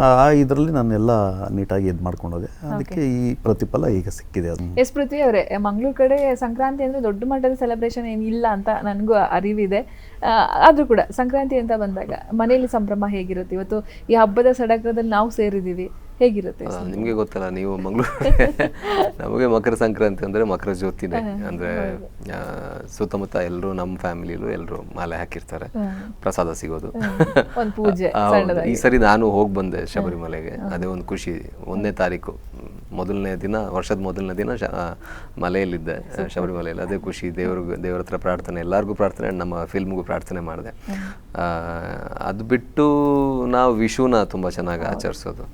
ಆ ಇದರಲ್ಲಿ ನಾನೆಲ್ಲ ಎಲ್ಲ ನೀಟಾಗಿ ಇದು ಮಾಡ್ಕೊಂಡೋದೆ. ಅದಕ್ಕೆ ಈ ಪ್ರತಿಫಲ ಈಗ ಸಿಕ್ಕಿದೆ ಅದು. ಎಸ್ ಪೃಥ್ವಿ ಅವರೇ ಮಂಗಳೂರು ಕಡೆ ಸಂಕ್ರಾಂತಿ ಅಂದರೆ ದೊಡ್ಡ ಮಟ್ಟದ ಸೆಲೆಬ್ರೇಷನ್ ಏನಿಲ್ಲ ಅಂತ ನನಗೂ ಅರಿವಿದೆ. ಆದರೂ ಆದ್ರೂ ಕೂಡ ಸಂಕ್ರಾಂತಿ ಅಂತ ಬಂದಾಗ ಮನೆಯಲ್ಲಿ ಸಂಭ್ರಮ ಹೇಗಿರುತ್ತೆ? ಇವತ್ತು ಈ ಹಬ್ಬದ ಸಡಗರದಲ್ಲಿ ನಾವು ಸೇರಿದ್ದೀವಿ. ಹೇಗಿರುತ್ತೆ ನಿಮಗೆ ಗೊತ್ತಲ್ಲ ನೀವು ಮಂಗಳೂರು ನಮಗೆ ಮಕರ ಸಂಕ್ರಾಂತಿ ಅಂದ್ರೆ ಮಕರ ಜ್ಯೋತಿನೇ. ಅಂದ್ರೆ ಸುತ್ತಮುತ್ತ ಎಲ್ಲರೂ ನಮ್ಮ ಫ್ಯಾಮಿಲಿಲೂ ಎಲ್ಲರೂ ಮಾಲೆ ಹಾಕಿರ್ತಾರೆ. ಪ್ರಸಾದ ಸಿಗೋದು. ಈ ಸರಿ ನಾನು ಹೋಗಿ ಬಂದೆ ಶಬರಿಮಲೆಗೆ. ಅದೇ ಒಂದು ಖುಷಿ. ಒಂದನೇ ತಾರೀಕು ಮೊದಲನೇ ದಿನ ವರ್ಷದ ಮೊದಲನೇ ದಿನ ಮಲೆಯಲ್ಲಿದ್ದೆ ಶಬರಿಮಲೆಯಲ್ಲಿ. ಅದೇ ಖುಷಿ ದೇವ್ರಿಗೆ ದೇವ್ರ ಹತ್ರ ಪ್ರಾರ್ಥನೆ ಎಲ್ಲರಿಗೂ ಪ್ರಾರ್ಥನೆ ನಮ್ಮ ಫಿಲ್ಮ್ಗೂ ಪ್ರಾರ್ಥನೆ ಮಾಡಿದೆ. ಅದು ಬಿಟ್ಟು ನಾವು ವಿಶುನ ತುಂಬ ಚೆನ್ನಾಗಿ ಆಚರಿಸೋದು.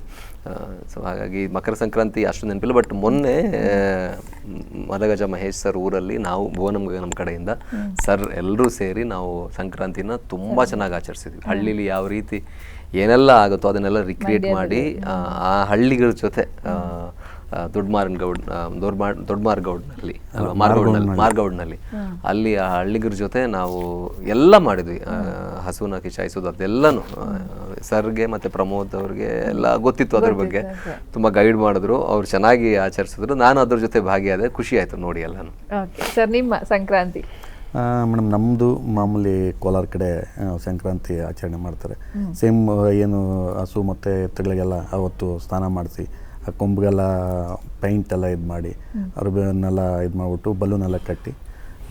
ಸೊ ಹಾಗಾಗಿ ಮಕರ ಸಂಕ್ರಾಂತಿ ಅಷ್ಟು ನೆನಪಿಲ್ಲ ಬಟ್ ಮೊನ್ನೆ ಮಲಗಜ ಮದಗಜ ಮಹೇಶ್ ಸರ್ ಊರಲ್ಲಿ ನಾವು ಭುವನಮ್ ನಮ್ಮ ಕಡೆಯಿಂದ ಸರ್ ಎಲ್ಲರೂ ಸೇರಿ ನಾವು ಸಂಕ್ರಾಂತಿನ ತುಂಬ ಚೆನ್ನಾಗಿ ಆಚರಿಸಿದ್ವಿ. ಹಳ್ಳಿಲಿ ಯಾವ ರೀತಿ ಏನೆಲ್ಲ ಆಗುತ್ತೋ ಅದನ್ನೆಲ್ಲ ರಿಕ್ರಿಯೇಟ್ ಮಾಡಿ ಆ ಹಳ್ಳಿಗಳ ಜೊತೆ ಆ, ದೊಡ್ಡ ದೊಡ್ ಆ, ದೊಡ್ಡ ಮಾರ್ ದೊಡ್ಡ ಮಾರ್ಗೌಡ್ನಲ್ಲಿ ಮಾರ್ಗೌಡ್ನಲ್ಲಿ. ಅಲ್ಲಿ ಆ ಹಳ್ಳಿಗರ ಜೊತೆ ನಾವು ಎಲ್ಲ ಮಾಡಿದ್ವಿ. ಆ, ಹಸುನ ಕಿಚಾಯಿಸೋದು ಅದೆಲ್ಲನೂ. ಸರ್ಗೆ ಮತ್ತೆ ಪ್ರಮೋದ್ ಅವ್ರಿಗೆ ಎಲ್ಲ ಗೊತ್ತಿತ್ತು ಅದ್ರ ಬಗ್ಗೆ. ತುಂಬಾ ಗೈಡ್ ಮಾಡಿದ್ರು. ಅವ್ರು ಚೆನ್ನಾಗಿ ಆಚರಿಸಿದ್ರು. ನಾನು ಅದ್ರ ಜೊತೆ ಭಾಗಿಯಾದೆ. ಖುಷಿ ಆಯ್ತು ನೋಡಿ ಎಲ್ಲಾನು. ಓಕೆ. ಸರ್ ನಿಮ್ಮ ಸಂಕ್ರಾಂತಿ? ಮೇಡಮ್ ನಮ್ಮದು ಮಾಮೂಲಿ ಕೋಲಾರ ಕಡೆ ಸಂಕ್ರಾಂತಿ ಆಚರಣೆ ಮಾಡ್ತಾರೆ. ಸೇಮ್ ಏನು ಹಸು ಮತ್ತು ಎತ್ತುಗಳಿಗೆಲ್ಲ ಅವತ್ತು ಸ್ನಾನ ಮಾಡಿಸಿ ಆ ಕೊಂಬುಗೆಲ್ಲ ಪೈಂಟ್ ಎಲ್ಲ ಇದು ಮಾಡಿ ಅರ್ಬನ್ನೆಲ್ಲ ಇದು ಮಾಡಿಬಿಟ್ಟು ಬಲೂನೆಲ್ಲ ಕಟ್ಟಿ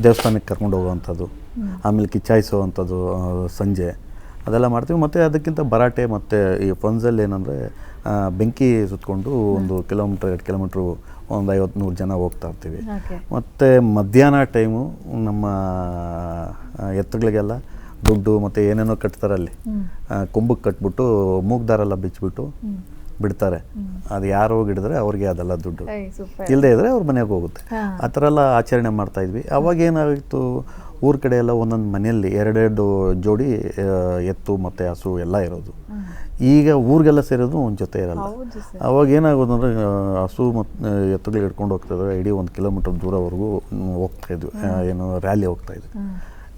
ದೇವಸ್ಥಾನಕ್ಕೆ ಕರ್ಕೊಂಡು ಹೋಗುವಂಥದ್ದು. ಆಮೇಲೆ ಕಿಚ್ಚಾಯಿಸುವಂಥದ್ದು ಸಂಜೆ. ಅದೆಲ್ಲ ಮಾಡ್ತೀವಿ. ಮತ್ತು ಅದಕ್ಕಿಂತ ಬರಾಟೆ ಮತ್ತು ಈ ಫನ್ಸಲ್ಲಿ ಏನಂದರೆ ಬೆಂಕಿ ಸುತ್ತಕೊಂಡು ಒಂದು ಕಿಲೋಮೀಟ್ರ್ ಎರಡು ಕಿಲೋಮೀಟ್ರು ಒಂದು ಐವತ್ತು ನೂರು ಜನ ಹೋಗ್ತಾ ಇರ್ತೀವಿ. ಮತ್ತು ಮಧ್ಯಾಹ್ನ ಟೈಮು ನಮ್ಮ ಎತ್ತುಗಳಿಗೆಲ್ಲ ದುಡ್ಡು ಮತ್ತು ಏನೇನೋ ಕಟ್ತಾರಲ್ಲಿ. ಕೊಂಬಕ್ಕೆ ಕಟ್ಬಿಟ್ಟು ಮೂಗ್ದಾರೆಲ್ಲ ಬಿಚ್ಚಿಬಿಟ್ಟು ಬಿಡ್ತಾರೆ. ಅದು ಯಾರು ಹಿಡಿದ್ರೆ ಅವ್ರಿಗೆ ಅದೆಲ್ಲ ದುಡ್ಡು. ಇಲ್ಲದೆ ಇದ್ರೆ ಅವ್ರ ಮನೆಗೆ ಹೋಗುತ್ತೆ. ಆ ಥರ ಎಲ್ಲ ಆಚರಣೆ ಮಾಡ್ತಾ ಇದ್ವಿ. ಅವಾಗ ಏನಾಗಿತ್ತು ಊರ ಕಡೆ ಎಲ್ಲ ಒಂದೊಂದು ಮನೆಯಲ್ಲಿ ಎರಡೆರಡು ಜೋಡಿ ಎತ್ತು ಮತ್ತು ಹಸು ಎಲ್ಲ ಇರೋದು. ಈಗ ಊರಿಗೆಲ್ಲ ಸೇರೋದು ಒಂದು ಜೊತೆ ಇರಲ್ಲ. ಅವಾಗ ಏನಾಗೋದು ಅಂದರೆ ಹಸು ಮತ್ತು ಎತ್ತುಗಳು ಹಿಡ್ಕೊಂಡು ಹೋಗ್ತಾಯಿದ್ರೆ ಇಡೀ ಒಂದು ಕಿಲೋಮೀಟರ್ ದೂರವರೆಗೂ ಹೋಗ್ತಾಯಿದ್ವಿ ಹೋಗ್ತಾ ಇದ್ವಿ. ಏನು ರ್ಯಾಲಿ ಹೋಗ್ತಾ ಇದ್ವಿ.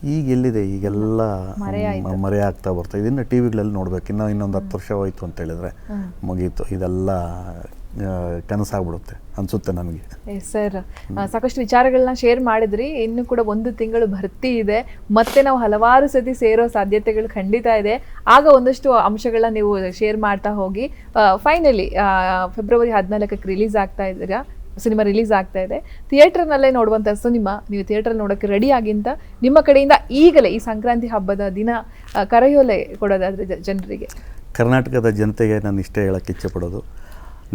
ಈಗ ಎಲ್ಲಿದೆ? ಈಗೆಲ್ಲ ಮರೆ ಆಗ್ತಾ ಬರ್ತಾ ಇದನ್ನ ಟಿ ವಿಗಳಲ್ಲಿ ನೋಡ್ಬೇಕು. ಇನ್ನೂ ಇನ್ನೊಂದು ಹತ್ತು ವರ್ಷ ಹೋಯ್ತು ಅಂತ ಹೇಳಿದ್ರೆ ಮುಗೀತು. ಇದೆಲ್ಲ ಕನಸಾಗ್ಬಿಡುತ್ತೆ ಅನ್ಸುತ್ತೆ ನನಗೆ. ಸರ್. ಸಾಕಷ್ಟು ವಿಚಾರಗಳನ್ನ ಶೇರ್ ಮಾಡಿದ್ರಿ. ಇನ್ನು ಕೂಡ ಒಂದು ತಿಂಗಳು ಭರ್ತಿ ಇದೆ. ಮತ್ತೆ ನಾವು ಹಲವಾರು ಸತಿ ಸೇರೋ ಸಾಧ್ಯತೆಗಳು ಖಂಡಿತ ಇದೆ. ಆಗ ಒಂದಷ್ಟು ಅಂಶಗಳನ್ನ ನೀವು ಶೇರ್ ಮಾಡ್ತಾ ಹೋಗಿ. ಫೈನಲಿ ಫೆಬ್ರವರಿ ಹದಿನಾಲ್ಕಕ್ಕೆ ರಿಲೀಸ್ ಆಗ್ತಾ ಇದ್ದೀರಾ? ಸಿನಿಮಾ ರಿಲೀಸ್ ಆಗ್ತಾ ಇದೆ. ಥಿಯೇಟರ್ನಲ್ಲೇ ನೋಡುವಂಥ ಸಿನಿಮಾ ನೀವು ಥಿಯೇಟರ್ ನೋಡೋಕ್ಕೆ ರೆಡಿ ಆಗಿಂತ ನಿಮ್ಮ ಕಡೆಯಿಂದ ಈಗಲೇ ಈ ಸಂಕ್ರಾಂತಿ ಹಬ್ಬದ ದಿನ ಕರೆಯೋಲೆ ಕೊಡೋದಾದ್ರೆ ಜನರಿಗೆ. ಕರ್ನಾಟಕದ ಜನತೆಗೆ ನಾನು ಇಷ್ಟೇ ಹೇಳೋಕ್ಕೆ ಇಚ್ಛೆಪಡೋದು.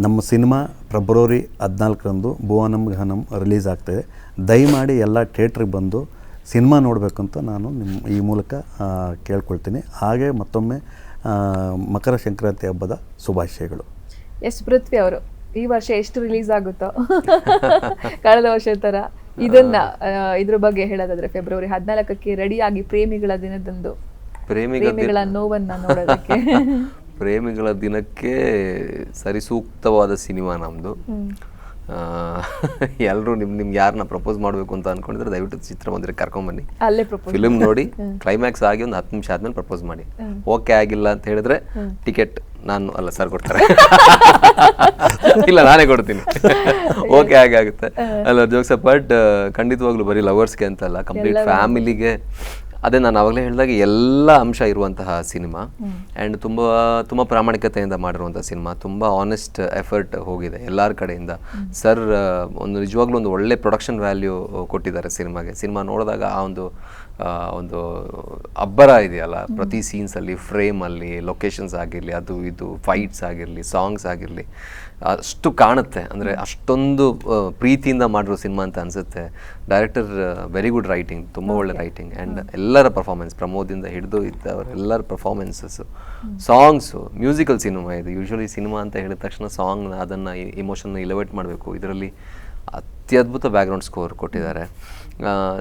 ನಮ್ಮ ಸಿನಿಮಾ ಫೆಬ್ರವರಿ ಹದಿನಾಲ್ಕರಂದು ಭುವನಂ ಗಹನಂ ರಿಲೀಸ್ ಆಗ್ತಾಯಿದೆ ದಯಮಾಡಿ ಎಲ್ಲ ಥಿಯೇಟ್ರಿಗೆ ಬಂದು ಸಿನಿಮಾ ನೋಡಬೇಕಂತ ನಾನು ನಿಮ್ಮ ಈ ಮೂಲಕ ಕೇಳ್ಕೊಳ್ತೀನಿ. ಹಾಗೆ ಮತ್ತೊಮ್ಮೆ ಮಕರ ಸಂಕ್ರಾಂತಿ ಹಬ್ಬದ ಶುಭಾಶಯಗಳು. ಎಸ್ ಪೃಥ್ವಿ ಅವರು. ಈ ವರ್ಷ ಎಷ್ಟು ರಿಲೀಸ್ ಆಗುತ್ತೋ? ಕಳೆದ ವರ್ಷ ತರ ಇದನ್ನ ಇದ್ರ ಬಗ್ಗೆ ಹೇಳೋದಾದ್ರೆ ಫೆಬ್ರವರಿ ಹದಿನಾಲ್ಕಕ್ಕೆ ರೆಡಿಯಾಗಿ ಪ್ರೇಮಿಗಳ ದಿನದಂದು. ಪ್ರೇಮಿಗಳ ನೋವನ್ನ ನೋಡೋದಕ್ಕೆ. ಪ್ರೇಮಿಗಳ ದಿನಕ್ಕೆ ಸರಿ ಸೂಕ್ತವಾದ ಸಿನಿಮಾ ನಮ್ದು. ಎಲ್ಲರೂ ನಿಮ್ ನಿಮ್ಗೆ ಯಾರನ್ನ ಪ್ರಪೋಸ್ ಮಾಡಬೇಕು ಅಂತ ಅನ್ಕೊಂಡಿದ್ರೆ ದಯವಿಟ್ಟು ಚಿತ್ರಮಂದಿರಕ್ಕೆ ಕರ್ಕೊಂಬನ್ನಿ ಫಿಲ್ಮ್ ನೋಡಿ ಕ್ಲೈಮ್ಯಾಕ್ಸ್ ಆಗಿ ಒಂದು ಹತ್ತು ನಿಮಿಷ ಆದ್ಮೇಲೆ ಪ್ರಪೋಸ್ ಮಾಡಿ. ಓಕೆ ಆಗಿಲ್ಲ ಅಂತ ಹೇಳಿದ್ರೆ ಟಿಕೆಟ್ ನಾನು ಅಲ್ಲ ಸರ್ ಕೊಡ್ತಾರೆ. ಇಲ್ಲ ನಾನೇ ಕೊಡ್ತೀನಿ. ಓಕೆ ಹಾಗೆ ಆಗುತ್ತೆ. ಅಲ್ಲ ಜೋಕ್ಸ್ ಬಟ್ ಖಂಡಿತವಾಗ್ಲೂ ಬರೀ ಲವರ್ಸ್ಗೆ ಅಂತಲ್ಲ ಕಂಪ್ಲೀಟ್ ಫ್ಯಾಮಿಲಿಗೆ ಅದೇ ನಾನು ಆವಾಗಲೇ ಹೇಳಿದಾಗ ಎಲ್ಲ ಅಂಶ ಇರುವಂತಹ ಸಿನಿಮಾ ಆ್ಯಂಡ್ ತುಂಬ ತುಂಬ ಪ್ರಾಮಾಣಿಕತೆಯಿಂದ ಮಾಡಿರುವಂಥ ಸಿನಿಮಾ ತುಂಬ ಆನೆಸ್ಟ್ ಎಫರ್ಟ್ ಹೋಗಿದೆ ಎಲ್ಲರ ಕಡೆಯಿಂದ. ಸರ್ ಒಂದು ನಿಜವಾಗ್ಲೂ ಒಂದು ಒಳ್ಳೆ ಪ್ರೊಡಕ್ಷನ್ ವ್ಯಾಲ್ಯೂ ಕೊಟ್ಟಿದ್ದಾರೆ ಸಿನಿಮಾಗೆ ಸಿನಿಮಾ ನೋಡಿದಾಗ ಆ ಒಂದು ಒಂದು ಅಬ್ಬರ ಇದೆಯಲ್ಲ ಪ್ರತಿ ಸೀನ್ಸಲ್ಲಿ ಫ್ರೇಮಲ್ಲಿ ಲೊಕೇಶನ್ಸ್ ಆಗಿರಲಿ ಅದು ಇದು ಫೈಟ್ಸ್ ಆಗಿರಲಿ ಸಾಂಗ್ಸ್ ಆಗಿರಲಿ ಅಷ್ಟು ಕಾಣುತ್ತೆ. ಅಂದರೆ ಅಷ್ಟೊಂದು ಪ್ರೀತಿಯಿಂದ ಮಾಡಿರೋ ಸಿನಿಮಾ ಅಂತ ಅನಿಸುತ್ತೆ. ಡೈರೆಕ್ಟರ್ ವೆರಿ ಗುಡ್ ರೈಟಿಂಗ್ ತುಂಬ ಒಳ್ಳೆ ರೈಟಿಂಗ್ ಆ್ಯಂಡ್ ಎಲ್ಲರ ಪರ್ಫಾರ್ಮೆನ್ಸ್ ಪ್ರಮೋದಿಂದ ಹಿಡಿದು ಇದ್ದವರ ಎಲ್ಲರ ಪರ್ಫಾರ್ಮೆನ್ಸಸ್ಸು ಸಾಂಗ್ಸು ಮ್ಯೂಸಿಕಲ್ ಸಿನಿಮಾ ಇದು. ಯೂಶ್ವಲಿ ಸಿನಿಮಾ ಅಂತ ಹೇಳಿದ ತಕ್ಷಣ ಸಾಂಗ್ನ ಅದನ್ನು ಇಮೋಷನ್ನ ಇಲವೇಟ್ ಮಾಡಬೇಕು. ಇದರಲ್ಲಿ ಅತ್ಯದ್ಭುತ ಬ್ಯಾಕ್ಗ್ರೌಂಡ್ ಸ್ಕೋರ್ ಕೊಟ್ಟಿದ್ದಾರೆ.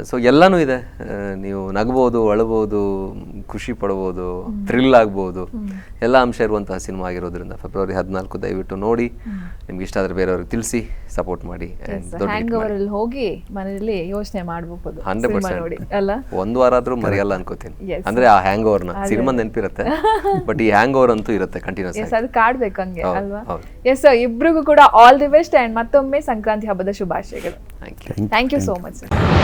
ಸೊ ಎಲ್ಲನೂ ಇದೆ. ನೀವು ನಗ್ಬೋದು ಅಳಬೋದು ಖುಷಿ ಪಡ್ಬೋದು ಥ್ರಿಲ್ ಆಗ್ಬೋದು ಎಲ್ಲ ಅಂಶ ಇರುವಂತಹ ಸಿನಿಮಾ ಆಗಿರೋದ್ರಿಂದ ಫೆಬ್ರವರಿ ಹದಿನಾಲ್ಕು ದಯವಿಟ್ಟು ನೋಡಿ. ನಿಮ್ಗೆ ಇಷ್ಟ ಆದರೆ ಬೇರೆಯವ್ರಿಗೆ ತಿಳಿಸಿ ಸಪೋರ್ಟ್ ಮಾಡಿ ಹೋಗಿ ಮನೆಯಲ್ಲಿ ಯೋಚನೆ ಮಾಡಬಹುದು 100% ನೋಡಿ ಅಲ್ಲ? ಒಂದು ವಾರ ಆದ್ರೂ ಮರೆಯಲ್ಲ ಅನ್ಕೋತೀನಿ. ಅಂದ್ರೆ ಆ ಹ್ಯಾಂಗ್ನ ಸಿನಿಮಾ ನೆನಪಿರುತ್ತೆ. ಬಟ್ ಈ ಹ್ಯಾಂಗ್ ಓವರ್ ಅಂತೂ ಇರುತ್ತೆ ಕಂಟಿನ್ಯೂಸ್ ಅದು ಕಾಡ್ಬೇಕು ಹಂಗೆ ಅಲ್ವಾ. ಎಸ್ ಇಬ್ರಿಗೂ ಕೂಡ ಆಲ್ ದಿ ಬೆಸ್ಟ್ ಅಂಡ್ ಮತ್ತೊಮ್ಮೆ ಸಂಕ್ರಾಂತಿ ಹಬ್ಬದ Thank you. Thank, Thank you so much, sir.